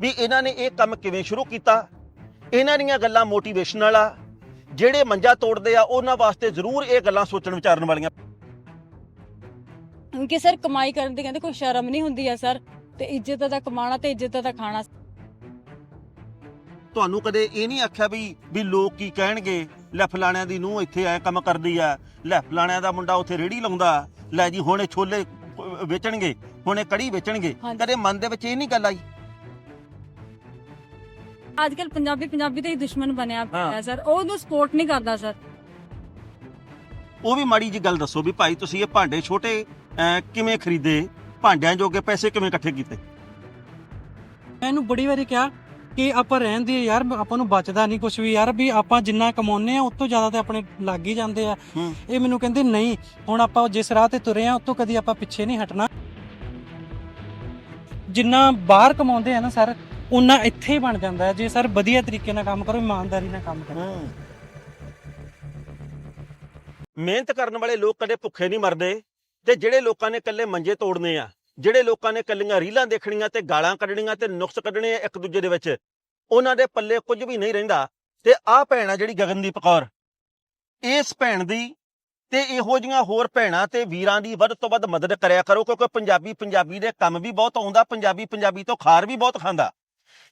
ਵੀ ਇਹਨਾਂ ਨੇ ਇਹ ਕੰਮ ਕਿਵੇਂ ਸ਼ੁਰੂ ਕੀਤਾ? ਇਹਨਾਂ ਦੀਆਂ ਗੱਲਾਂ ਮੋਟੀਵੇਸ਼ਨਲ ਆ ਜਿਹੜੇ ਮੰਜਾ ਤੋੜਦੇ ਆ ਉਹਨਾਂ ਵਾਸਤੇ ਜ਼ਰੂਰ ਇਹ ਗੱਲਾਂ ਸੋਚਣ ਵਿਚਾਰਨ ਵਾਲੀਆਂ। ਕਿਉਂਕਿ ਸਰ ਕਮਾਈ ਕਰਨ ਦੀ ਕਹਿੰਦੇ ਕੋਈ ਸ਼ਰਮ ਨਹੀਂ ਹੁੰਦੀ ਆ ਸਰ ਤੇ ਇੱਜ਼ਤ ਦਾ ਕਮਾਣਾ ਤੇ ਇੱਜ਼ਤ ਦਾ ਖਾਣਾ। ਤੁਹਾਨੂੰ ਕਦੇ ਇਹ ਨਹੀਂ ਆਖਿਆ ਵੀ ਵੀ ਲੋਕ ਕੀ ਕਹਿਣਗੇ? ਲੈ ਫਲਾਣਿਆਂ ਦੀ ਨੂੰਹ ਇੱਥੇ ਐ ਕੰਮ ਕਰਦੀ ਆ। ਲੈ ਫਲਾਣਿਆਂ ਦਾ ਮੁੰਡਾ ਉੱਥੇ ਰੇੜੀ ਲਾਉਂਦਾ। ਲੈ ਜੀ ਹੁਣ ਇਹ ਛੋਲੇ ਵੇਚਣਗੇ ਹੁਣ ਇਹ ਕੜੀ ਵੇਚਣਗੇ। ਕਦੇ ਮਨ ਦੇ ਵਿੱਚ ਇਹ ਨਹੀਂ ਗੱਲ ਆਈ? ਅੱਜ ਕੱਲ ਪੰਜਾਬੀ ਪੰਜਾਬੀ ਦਾ ਹੀ ਦੁਸ਼ਮਣ ਬਣਿਆ ਹਾਂ। ਹੈ। ਸਰ। ਉਹ ਉਹਨੂੰ ਸਪੋਰਟ ਨਹੀਂ ਕਰਦਾ ਸਰ। ਉਹ ਵੀ ਮਾੜੀ ਜੀ ਗੱਲ ਦੱਸੋ ਵੀ ਭਾਈ ਤੁਸੀਂ ਇਹ ਭਾਂਡੇ ਛੋਟੇ ਅਹ, ਕਿਵੇਂ ਖਰੀਦੇ? ਭਾਂਡਿਆਂ ਜੋਗੇ ਪੈਸੇ ਕਿਵੇਂ ਇਕੱਠੇ ਕੀਤੇ? ਮੈਂ ਇਹਨੂੰ ਬੜੀ ਵਾਰੀ ਕਿਹਾ ਕਿ ਆਪਾਂ ਰਹਿਣ ਦੀ ਯਾਰ ਆਪਾਂ ਨੂੰ ਬਚਦਾ ਨਹੀਂ ਕੁਝ ਵੀ ਯਾਰ ਵੀ ਆਪਾਂ ਜਿੰਨਾ ਕਮਾਉਂਦੇ ਆ ਉਸ ਤੋਂ ਜ਼ਿਆਦਾ ਤੇ ਆਪਣੇ ਲੱਗ ਹੀ ਜਾਂਦੇ ਆ। ਹੂੰ। ਇਹ ਮੈਨੂੰ ਕਹਿੰਦੇ ਨਹੀਂ ਹੁਣ ਆਪਾਂ ਜਿਸ ਰਾਹ ਤੇ ਤੁਰੇ ਆ ਉਸ ਤੋਂ ਕਦੀ ਆਪਾਂ ਪਿੱਛੇ ਨਹੀਂ ਹਟਣਾ। ਜਿੰਨਾ ਬਾਹਰ ਕਮਾਉਂਦੇ ਆ ਨਾ ਸਰ ਉਨਾ ਇੱਥੇ ਹੀ ਬਣ ਜਾਂਦਾ ਹੈ। ਜੇ ਸਰ ਵਧੀਆ ਤਰੀਕੇ ਨਾਲ ਕੰਮ ਕਰੋ, ਇਮਾਨਦਾਰੀ ਨਾਲ ਕੰਮ ਕਰੋ। ਮਿਹਨਤ ਕਰਨ ਵਾਲੇ ਲੋਕ ਕਦੇ ਭੁੱਖੇ ਨਹੀਂ ਮਰਦੇ ਤੇ ਜਿਹੜੇ ਲੋਕਾਂ ਨੇ ਇਕੱਲੇ ਮੰਜੇ ਤੋੜਨੇ ਆ, ਜਿਹੜੇ ਲੋਕਾਂ ਨੇ ਕੱਲੀਆਂ ਰੀਲਾਂ ਦੇਖਣੀਆਂ ਤੇ ਗਾਲਾਂ ਕੱਢਣੀਆਂ ਤੇ ਨੁਕਸ ਕੱਢਣੇ ਆ ਇੱਕ ਦੂਜੇ ਦੇ ਵਿੱਚ, ਉਹਨਾਂ ਦੇ ਪੱਲੇ ਕੁਝ ਵੀ ਨਹੀਂ ਰਹਿੰਦਾ। ਤੇ ਆਹ ਭੈਣ ਆ ਜਿਹੜੀ ਗਗਨਦੀਪ ਕੌਰ। ਇਸ ਭੈਣ ਦੀ ਤੇ ਇਹੋ ਜੀਆਂ ਹੋਰ ਭੈਣਾਂ ਤੇ ਵੀਰਾਂ ਦੀ ਵੱਧ ਤੋਂ ਵੱਧ ਮਦਦ ਕਰਿਆ ਕਰੋ, ਕਿਉਂਕਿ ਪੰਜਾਬੀ ਪੰਜਾਬੀ ਦੇ ਕੰਮ ਵੀ ਬਹੁਤ ਆਉਂਦਾ, ਪੰਜਾਬੀ ਪੰਜਾਬੀ ਤੋਂ ਖਾਰ ਵੀ ਬਹੁਤ ਖਾਂਦਾ।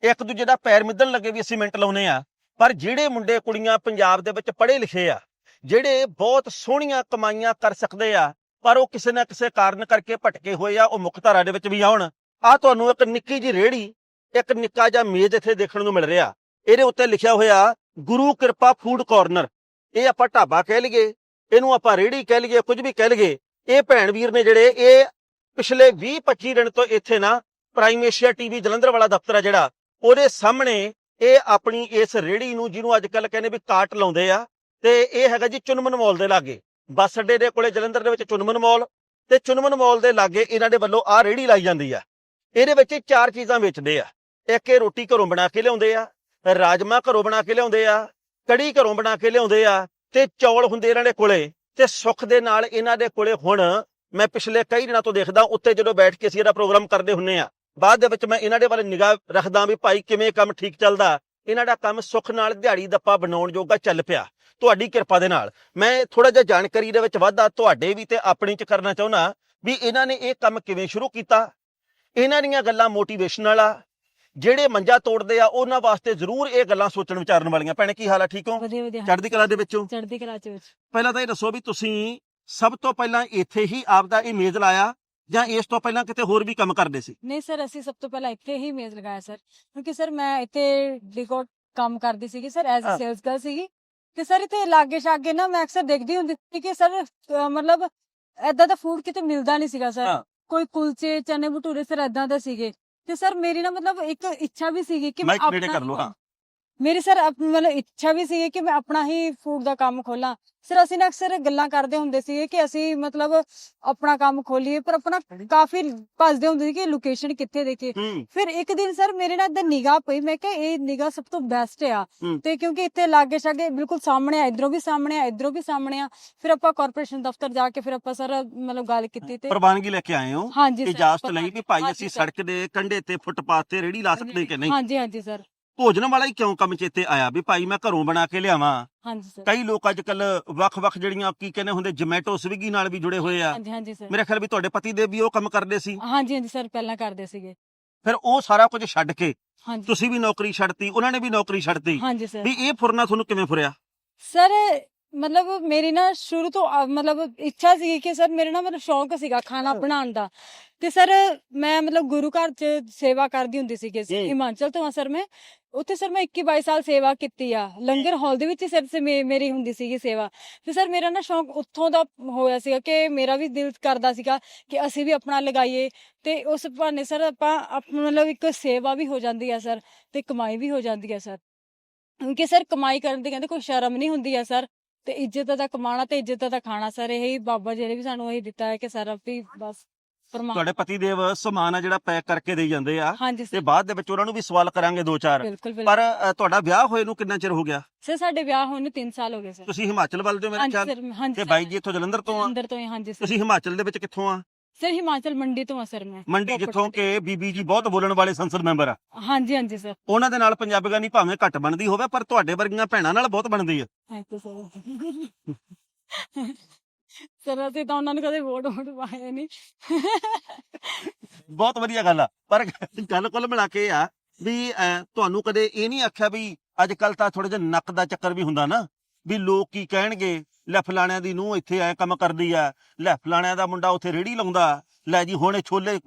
ਇੱਕ ਦੂਜੇ ਦਾ ਪੈਰ ਮਿੱਧਣ ਲੱਗੇ ਵੀ ਅਸੀਂ ਮਿੰਟ ਲਾਉਨੇ ਆ ਪਰ ਜਿਹੜੇ ਮੁੰਡੇ ਕੁੜੀਆਂ ਪੰਜਾਬ ਦੇ ਵਿੱਚ ਪੜ੍ਹੇ ਲਿਖੇ ਆ, ਜਿਹੜੇ ਬਹੁਤ ਸੋਹਣੀਆਂ ਕਮਾਈਆਂ ਕਰ ਸਕਦੇ ਆ, ਪਰ ਉਹ ਕਿਸੇ ਨਾ ਕਿਸੇ ਕਾਰਨ ਕਰਕੇ ਭਟਕੇ ਹੋਏ ਆ, ਉਹ ਮੁੱਖ ਧਾਰਾ ਦੇ ਵਿੱਚ ਵੀ ਆਉਣ। ਆ ਤੁਹਾਨੂੰ ਇੱਕ ਨਿੱਕੀ ਜੀ ਰੇੜੀ ਇੱਕ ਨਿੱਕਾ ਜਿਹਾ ਮੇਜ਼ ਇੱਥੇ ਦੇਖਣ ਨੂੰ ਮਿਲ ਰਿਹਾ। ਇਹਦੇ ਉੱਤੇ ਲਿਖਿਆ ਹੋਇਆ, ਗੁਰੂ ਕਿਰਪਾ ਫੂਡ ਕਾਰਨਰ। ਇਹ ਆਪਾਂ ਢਾਬਾ ਕਹਿ ਲਈਏ, ਇਹਨੂੰ ਆਪਾਂ ਰੇੜੀ ਕਹਿ ਲਈਏ, ਕੁਝ ਵੀ ਕਹਿ ਲਈਏ। ਇਹ ਭੈਣ ਵੀਰ ਨੇ ਜਿਹੜੇ, ਇਹ ਪਿਛਲੇ 20 25 ਦਿਨ ਤੋਂ ਇੱਥੇ ਨਾ ਪ੍ਰਾਈਮ ਏਸ਼ੀਆ ਟੀਵੀ ਜਲੰਧਰ ਵਾਲਾ ਦਫ਼ਤਰ ਆ ਜਿਹੜਾ ਉਹਦੇ ਸਾਹਮਣੇ ਇਹ ਆਪਣੀ ਇਸ ਰੇੜੀ ਨੂੰ ਜਿਹਨੂੰ ਅੱਜ ਕੱਲ ਕਹਿੰਦੇ ਵੀ ਕਾਟ ਲਾਉਂਦੇ ਆ, ਤੇ ਇਹ ਹੈਗਾ ਜੀ ਚੁਨਮਨ ਮਾਲ ਦੇ ਲਾਗੇ। ਬੱਸ ਅੱਡੇ ਦੇ ਕੋਲੇ ਜਲੰਧਰ ਦੇ ਵਿੱਚ ਚੁਨਮਨ ਮਾਲ, ਤੇ ਚੁਨਮਨ ਮਾਲ ਦੇ ਲਾਗੇ ਇਹਨਾਂ ਦੇ ਵੱਲੋਂ ਆਹ ਰੇੜੀ ਲਾਈ ਜਾਂਦੀ ਆ। ਇਹਦੇ ਵਿੱਚ ਚਾਰ ਚੀਜ਼ਾਂ ਵੇਚਦੇ ਆ। ਇੱਕ ਇਹ ਰੋਟੀ ਘਰੋਂ ਬਣਾ ਕੇ ਲਿਆਉਂਦੇ ਆ, ਰਾਜਮਾ ਘਰੋਂ ਬਣਾ ਕੇ ਲਿਆਉਂਦੇ ਆ, ਕੜੀ ਘਰੋਂ ਬਣਾ ਕੇ ਲਿਆਉਂਦੇ ਆ, ਤੇ ਚੌਲ ਹੁੰਦੇ ਇਹਨਾਂ ਦੇ ਕੋਲੇ, ਤੇ ਸੁੱਖ ਦੇ ਨਾਲ ਇਹਨਾਂ ਦੇ ਕੋਲੇ ਹੁਣ ਮੈਂ ਪਿਛਲੇ ਕਈ ਦਿਨਾਂ ਤੋਂ ਦੇਖਦਾ, ਉੱਤੇ ਜਦੋਂ ਬੈਠ ਕੇ ਅਸੀਂ ਇਹਦਾ ਪ੍ਰੋਗਰਾਮ ਕਰਦੇ ਹੁੰਨੇ ਆ ਬਾਅਦ ਦੇ ਵਿੱਚ ਮੈਂ ਇਹਨਾਂ ਦੇ ਵੱਲ ਨਿਗਾਹ ਰੱਖਦਾ ਵੀ ਭਾਈ ਕਿਵੇਂ ਕੰਮ ਠੀਕ ਚੱਲਦਾ। ਇਹਨਾਂ ਦਾ ਕੰਮ ਸੁੱਖ ਨਾਲ ਦਿਹਾੜੀ ਦੱਪਾ ਬਣਾਉਣ ਜੋਗਾ ਚੱਲ ਪਿਆ। ਤੁਹਾਡੀ ਕਿਰਪਾ ਦੇ ਨਾਲ। ਮੈਂ ਥੋੜਾ ਜਿਹਾ ਜਾਣਕਾਰੀ ਦੇ ਵਿੱਚ ਵਾਧਾ ਤੁਹਾਡੇ ਵੀ ਤੇ ਆਪਣੀ ਚ ਕਰਨਾ ਚਾਹੁੰਦਾ ਵੀ ਇਹਨਾਂ ਨੇ ਇਹ ਕੰਮ ਕਿਵੇਂ ਸ਼ੁਰੂ ਕੀਤਾ। ਇਹਨਾਂ ਦੀਆਂ ਗੱਲਾਂ ਮੋਟੀਵੇਸ਼ਨਲ ਆ। ਜਿਹੜੇ ਮੰਜਾ ਤੋੜਦੇ ਆ ਉਹਨਾਂ ਵਾਸਤੇ ਜ਼ਰੂਰ ਇਹ ਗੱਲਾਂ ਸੋਚਣ ਵਿਚਾਰਨ ਵਾਲੀਆਂ। ਭੈਣੇ ਕੀ ਹਾਲ ਆ? ਠੀਕ ਹੋ? ਚੜ੍ਹਦੀ ਕਲਾ ਦੇ ਵਿੱਚੋਂ ਚੜ੍ਹਦੀ ਕਲਾ ਚ ਵਿੱਚ। ਪਹਿਲਾਂ ਤਾਂ ਇਹ ਦੱਸੋ ਵੀ ਤੁਸੀਂ ਸਭ ਤੋਂ ਪਹਿਲਾਂ ਇੱਥੇ ਹੀ ਆਪਦਾ ਇਹ ਮੇਜ਼ ਲਾਇਆ। ਜਾਂ ਇਸ ਤੋਂ ਪਹਿਲਾਂ ਕਿਤੇ ਹੋਰ ਵੀ ਕੰਮ ਕਰਦੇ ਸੀ ਨਹੀਂ ਸਰ ਅਸੀਂ ਸਭ ਤੋਂ ਪਹਿਲਾਂ ਇੱਥੇ ਹੀ ਮੇਜ਼ ਲਗਾਇਆ ਸਰ ਕਿਉਂਕਿ ਸਰ ਮੈਂ ਇੱਥੇ ਡਿਕੋਟ ਕੰਮ ਕਰਦੀ ਸੀਗੀ ਸਰ ਐਜ਼ ਹਾਂ। ਸੇਲਸ ਗਰਲ ਸੀਗੀ ਤੇ ਸਰ ਇੱਥੇ ਲਾਗੇ ਛਾਗੇ ਨਾ ਮੈਂ ਅਕਸਰ ਦੇਖਦੀ ਹੁੰਦੀ ਸੀ ਕਿ ਸਰ ਮਤਲਬ ਐਦਾਂ ਦਾ ਫੂਡ ਕਿਤੇ ਮਿਲਦਾ ਨਹੀਂ ਸੀਗਾ। ਸਰ ਕੋਈ ਕੁਲਚੇ ਚਨੇ ਭਟੂਰੇ ਸਰ ਐਦਾਂ ਦਾ ਸੀਗੇ ਤੇ ਸਰ ਮੇਰੀ ਨਾ ਮਤਲਬ ਇੱਕ ਇੱਛਾ ਵੀ ਸੀਗੀ ਕਿ ਮਾਈਕ ਨੇੜੇ ਕਰ ਹਾਂ। ਮੇਰੀ ਸਰ ਅਪ- ਮਤਲਬ ਇੱਛਾ ਵੀ ਸੀਗੀ ਕਿ ਮੈਂ ਆਪਣਾ ਹੀ ਫੂਡ ਦਾ ਕੰਮ ਖੋਲਾਂ। ਸਰ ਅਸੀਂ ਨਾ ਅਕਸਰ ਗੱਲਾਂ ਕਰਦੇ ਹੁੰਦੇ ਸੀਗੇ ਕਿ ਅਸੀਂ ਮਤਲਬ ਆਪਣਾ ਕੰਮ ਖੋਲੀਏ ਪਰ ਆਪਣਾ ਕਾਫੀ ਭੱਜਦੇ ਹੁੰਦੇ ਸੀ ਕਿ ਲੋਕੇਸ਼ਨ ਕਿੱਥੇ ਦੇਖੀਏ। ਹੂੰ। ਫਿਰ ਇੱਕ ਦਿਨ ਸਰ ਮੇਰੇ ਨਾਲ ਇਦਾਂ ਨਿਗਾਹ ਪਈ ਮੈਂ ਕਿਹਾ ਇਹ ਨਿਗਾਹ ਸਭ ਤੋਂ ਬੈਸਟ ਆ। ਹੂੰ। ਤੇ ਕਿਉਂਕਿ ਇੱਥੇ ਲਾਗੇ ਛਾਗੇ ਬਿਲਕੁਲ ਸਾਹਮਣੇ ਆ ਇਧਰੋਂ ਵੀ ਸਾਹਮਣੇ ਆ ਇਧਰੋਂ ਵੀ ਸਾਹਮਣੇ ਆ ਫਿਰ ਆਪਾਂ ਕਾਰਪੋਰੇਸ਼ਨ ਦਫ਼ਤਰ ਜਾ ਕੇ ਫਿਰ ਆਪਾਂ ਸਰ ਮਤਲਬ ਗੱਲ ਕੀਤੀ ਤੇ ਪ੍ਰਵਾਨਗੀ ਲੈ ਕੇ ਆਏ ਹੋ? ਹਾਂਜੀ ਇਜਾਜ਼ਤ ਲਈ ਵੀ ਭਾਈ ਹਾਂਜੀ ਅਸੀਂ ਸੜਕ ਦੇ ਕੰਢੇ ਤੇ ਫੁੱਟਪਾਥ ਤੇ ਰੇੜੀ ਲਾ ਸਕਦੇ ਕਿ ਨਹੀਂ? ਹਾਂਜੀ ਹਾਂਜੀ ਸਰ। ਭੋਜਨ ਵਾਲਾ ਹੀ ਕਿਉਂ ਕੰਮ ਚੇਤੇ ਆਇਆ? ਵੀ ਭਾਈ ਮੈਂ ਘਰੋਂ ਬਣਾ ਕੇ ਲਿਆਵਾਂ। ਹਾਂਜੀ ਸਰ। ਕਈ ਲੋਕ ਅੱਜ ਕੱਲ ਵੱਖ-ਵੱਖ ਜਿਹੜੀਆਂ ਕੀ ਕਹਿੰਦੇ ਹੁੰਦੇ ਜੋਮੈਟੋ ਸਵਿਗੀ ਨਾਲ ਵੀ ਜੁੜੇ ਹੋਏ ਆ। ਹਾਂਜੀ ਹਾਂਜੀ ਸਰ। ਮੇਰੇ ਖਿਆਲ ਵੀ ਤੁਹਾਡੇ ਪਤੀ ਦੇ ਵੀ ਉਹ ਕੰਮ ਕਰਦੇ ਸੀ। ਹਾਂਜੀ ਹਾਂਜੀ ਸਰ ਪਹਿਲਾਂ ਕਰਦੇ ਸੀਗੇ। ਫਿਰ ਉਹ ਸਾਰਾ ਕੁਝ ਛੱਡ ਕੇ ਹਾਂਜੀ। ਤੁਸੀਂ ਵੀ ਨੌਕਰੀ ਛੱਡਤੀ ਉਹਨਾਂ ਨੇ ਵੀ ਨੌਕਰੀ ਛੱਡਤੀ। ਹਾਂਜੀ ਸਰ। ਵੀ ਇਹ ਫੁਰਨਾ ਤੁਹਾਨੂੰ ਕਿਵੇਂ ਫੁਰਿਆ? ਸਰ ਮਤਲਬ ਮੇਰੀ ਨਾ ਸ਼ੁਰੂ ਤੋਂ ਮਤਲਬ ਇੱਛਾ ਸੀ ਕਿ ਸਰ ਮੇਰੇ ਨਾ ਮਤਲਬ ਸ਼ੌਂਕ ਸੀਗਾ ਖਾਣਾ ਬਣਾਉਣ ਦਾ। ਤੇ ਸਰ ਮੈਂ ਮਤਲਬ ਗੁਰੂ ਘਰ ਚ ਸੇਵਾ ਕਰਦੀ ਹੁੰਦੀ ਸੀ ਹੂੰ। ਹਿਮਾਚਲ ਤੋਂ ਆ ਸਰ ਮੈਂ। ਉੱਥੇ ਸਰ ਮੈਂ 21 22 ਸਾਲ ਸੇਵਾ ਕੀਤੀ ਆ। ਲੰਗਰ ਹਾਲ ਦੇ ਵਿੱਚ ਹੀ ਮੇਰੀ ਹੁੰਦੀ ਸੀਗੀ ਸੇਵਾ। ਤੇ ਸਰ ਮੇਰਾ ਨਾ ਸ਼ੌਂਕ ਉੱਥੋਂ ਦਾ ਹੋਇਆ ਸੀਗਾ ਕਿ ਮੇਰਾ ਵੀ ਦਿਲ ਕਰਦਾ ਸੀਗਾ ਕਿ ਅਸੀਂ ਵੀ ਆਪਣਾ ਲਗਾਈਏ। ਤੇ ਉਸ ਬਹਾਨੇ ਸਰ ਆਪਾਂ ਮਤਲਬ ਇੱਕ ਸੇਵਾ ਵੀ ਹੋ ਜਾਂਦੀ ਆ ਸਰ ਤੇ ਕਮਾਈ ਵੀ ਹੋ ਜਾਂਦੀ ਆ ਸਰ। ਕਿਉਂਕਿ ਸਰ ਕਮਾਈ ਕਰਨ ਦੀ ਕਹਿੰਦੇ ਕੋਈ ਸ਼ਰਮ ਨਹੀਂ ਹੁੰਦੀ ਆ ਸਰ। ਤੇ ਇੱਜ਼ਤ ਦਾ ਕਮਾਣਾ ਤੇ ਇੱਜ਼ਤ ਦਾ ਖਾਣਾ ਸਰ, ਇਹ ਬਾਬਾ ਜੀ ਨੇ ਵੀ ਸਾਨੂੰ ਇਹ ਦਿੱਤਾ ਹੈ ਕਿ ਸਰ ਵੀ ਬਸ ਤੁਹਾਡੇ ਪਤੀ ਦੇਵ ਸਮਾਨ ਆ ਜਿਹੜਾ ਪੈਕ ਕਰਕੇ ਦੇਈ ਜਾਂਦੇ ਆ। ਹਾਂਜੀ ਤੇ ਸਰ। ਬਾਅਦ ਦੇ ਵਿੱਚ ਉਹਨਾਂ ਨੂੰ ਵੀ ਸਵਾਲ ਕਰਾਂਗੇ ਦੋ ਚਾਰ। ਬਿਲਕੁਲ ਬਿਲਕੁਲ। ਪਰ ਅ, ਤੁਹਾਡਾ ਵਿਆਹ ਹੋਏ ਨੂੰ ਕਿੰਨਾ ਚਿਰ ਹੋ ਗਿਆ? ਸਰ ਸਾਡੇ ਵਿਆਹ ਹੋਏ ਨੂੰ 3 ਸਾਲ ਹੋ ਗਏ ਸਰ। ਤੁਸੀਂ ਹਿਮਾਚਲ ਵੱਲ ਦੇ ਮੇਰੇ ਹਾਂਜੀ ਖਿਆਲ ਸਰ ਹਾਂਜੀ ਤੇ ਬਾਈ ਜੀ ਇੱਥੋਂ ਜਲੰਧਰ ਤੋਂ ਆ। ਅੰਦਰ ਤੋਂ ਹੀ ਹਾਂਜੀ ਸਰ। ਤੁਸੀਂ ਹਿਮਾਚਲ ਦੇ ਵਿੱਚ ਕਿੱਥੋਂ ਆ? ਸਰ ਹਿਮਾਚਲ ਮੰਡੀ ਤੋਂ ਆ ਸਰ ਮੈਂ। ਮੰਡੀ proper ਜਿੱਥੋਂ ਕਿ ਬੀਬੀ ਜੀ ਬਹੁਤ ਬੋਲਣ ਵਾਲੇ ਸੰਸਦ ਮੈਂਬਰ ਆ। ਹਾਂਜੀ ਹਾਂਜੀ ਸਰ। ਉਹਨਾਂ ਦੇ ਨਾਲ ਪੰਜਾਬੀਆਂ ਦੀ ਭਾਵੇਂ ਘੱਟ ਬਣਦੀ ਹੋਵੇ ਪਰ ਤੁਹਾਡੇ ਵਰਗੀਆਂ ਭੈਣਾਂ ਨਾਲ ਬਹੁਤ ਬਣਦੀ ਆ। ਥੈਂਕ ਯੂ ਸਰ ਸਰ ਅਸੀਂ ਤਾਂ ਉਹਨਾਂ ਨੂੰ ਕਦੇ ਵੋਟ ਵੋਟ ਪਾਇਆ ਨਹੀਂ ਬਹੁਤ ਵਧੀਆ ਗੱਲ ਆ। ਪਰ ਗੱਲ ਕੁੱਲ ਮਿਲਾ ਕੇ ਇਹ ਆ ਵੀ ਅਹ, ਤੁਹਾਨੂੰ ਕਦੇ ਇਹ ਨਹੀਂ ਆਖਿਆ ਵੀ ਅੱਜ ਕੱਲ ਤਾਂ ਥੋੜਾ ਜਿਹਾ ਨੱਕ ਦਾ ਚੱਕਰ ਵੀ ਹੁੰਦਾ ਨਾ ਵੀ ਲੋਕ ਕੀ ਕਹਿਣਗੇ? ਲੈ ਫਲਾਣਿਆਂ ਦੀ ਨੂੰ ਇੱਥੇ ਐ ਕੰਮ ਕਰਦੀ ਆ। ਲੈ ਫਲਾਣਿਆਂ ਦਾ ਮੁੰਡਾ ਉੱਥੇ ਰੇੜੀ ਲਾਉਂਦਾ। ਲੈ ਜੀ ਹੁਣ ਇਹ ਛੋਲੇ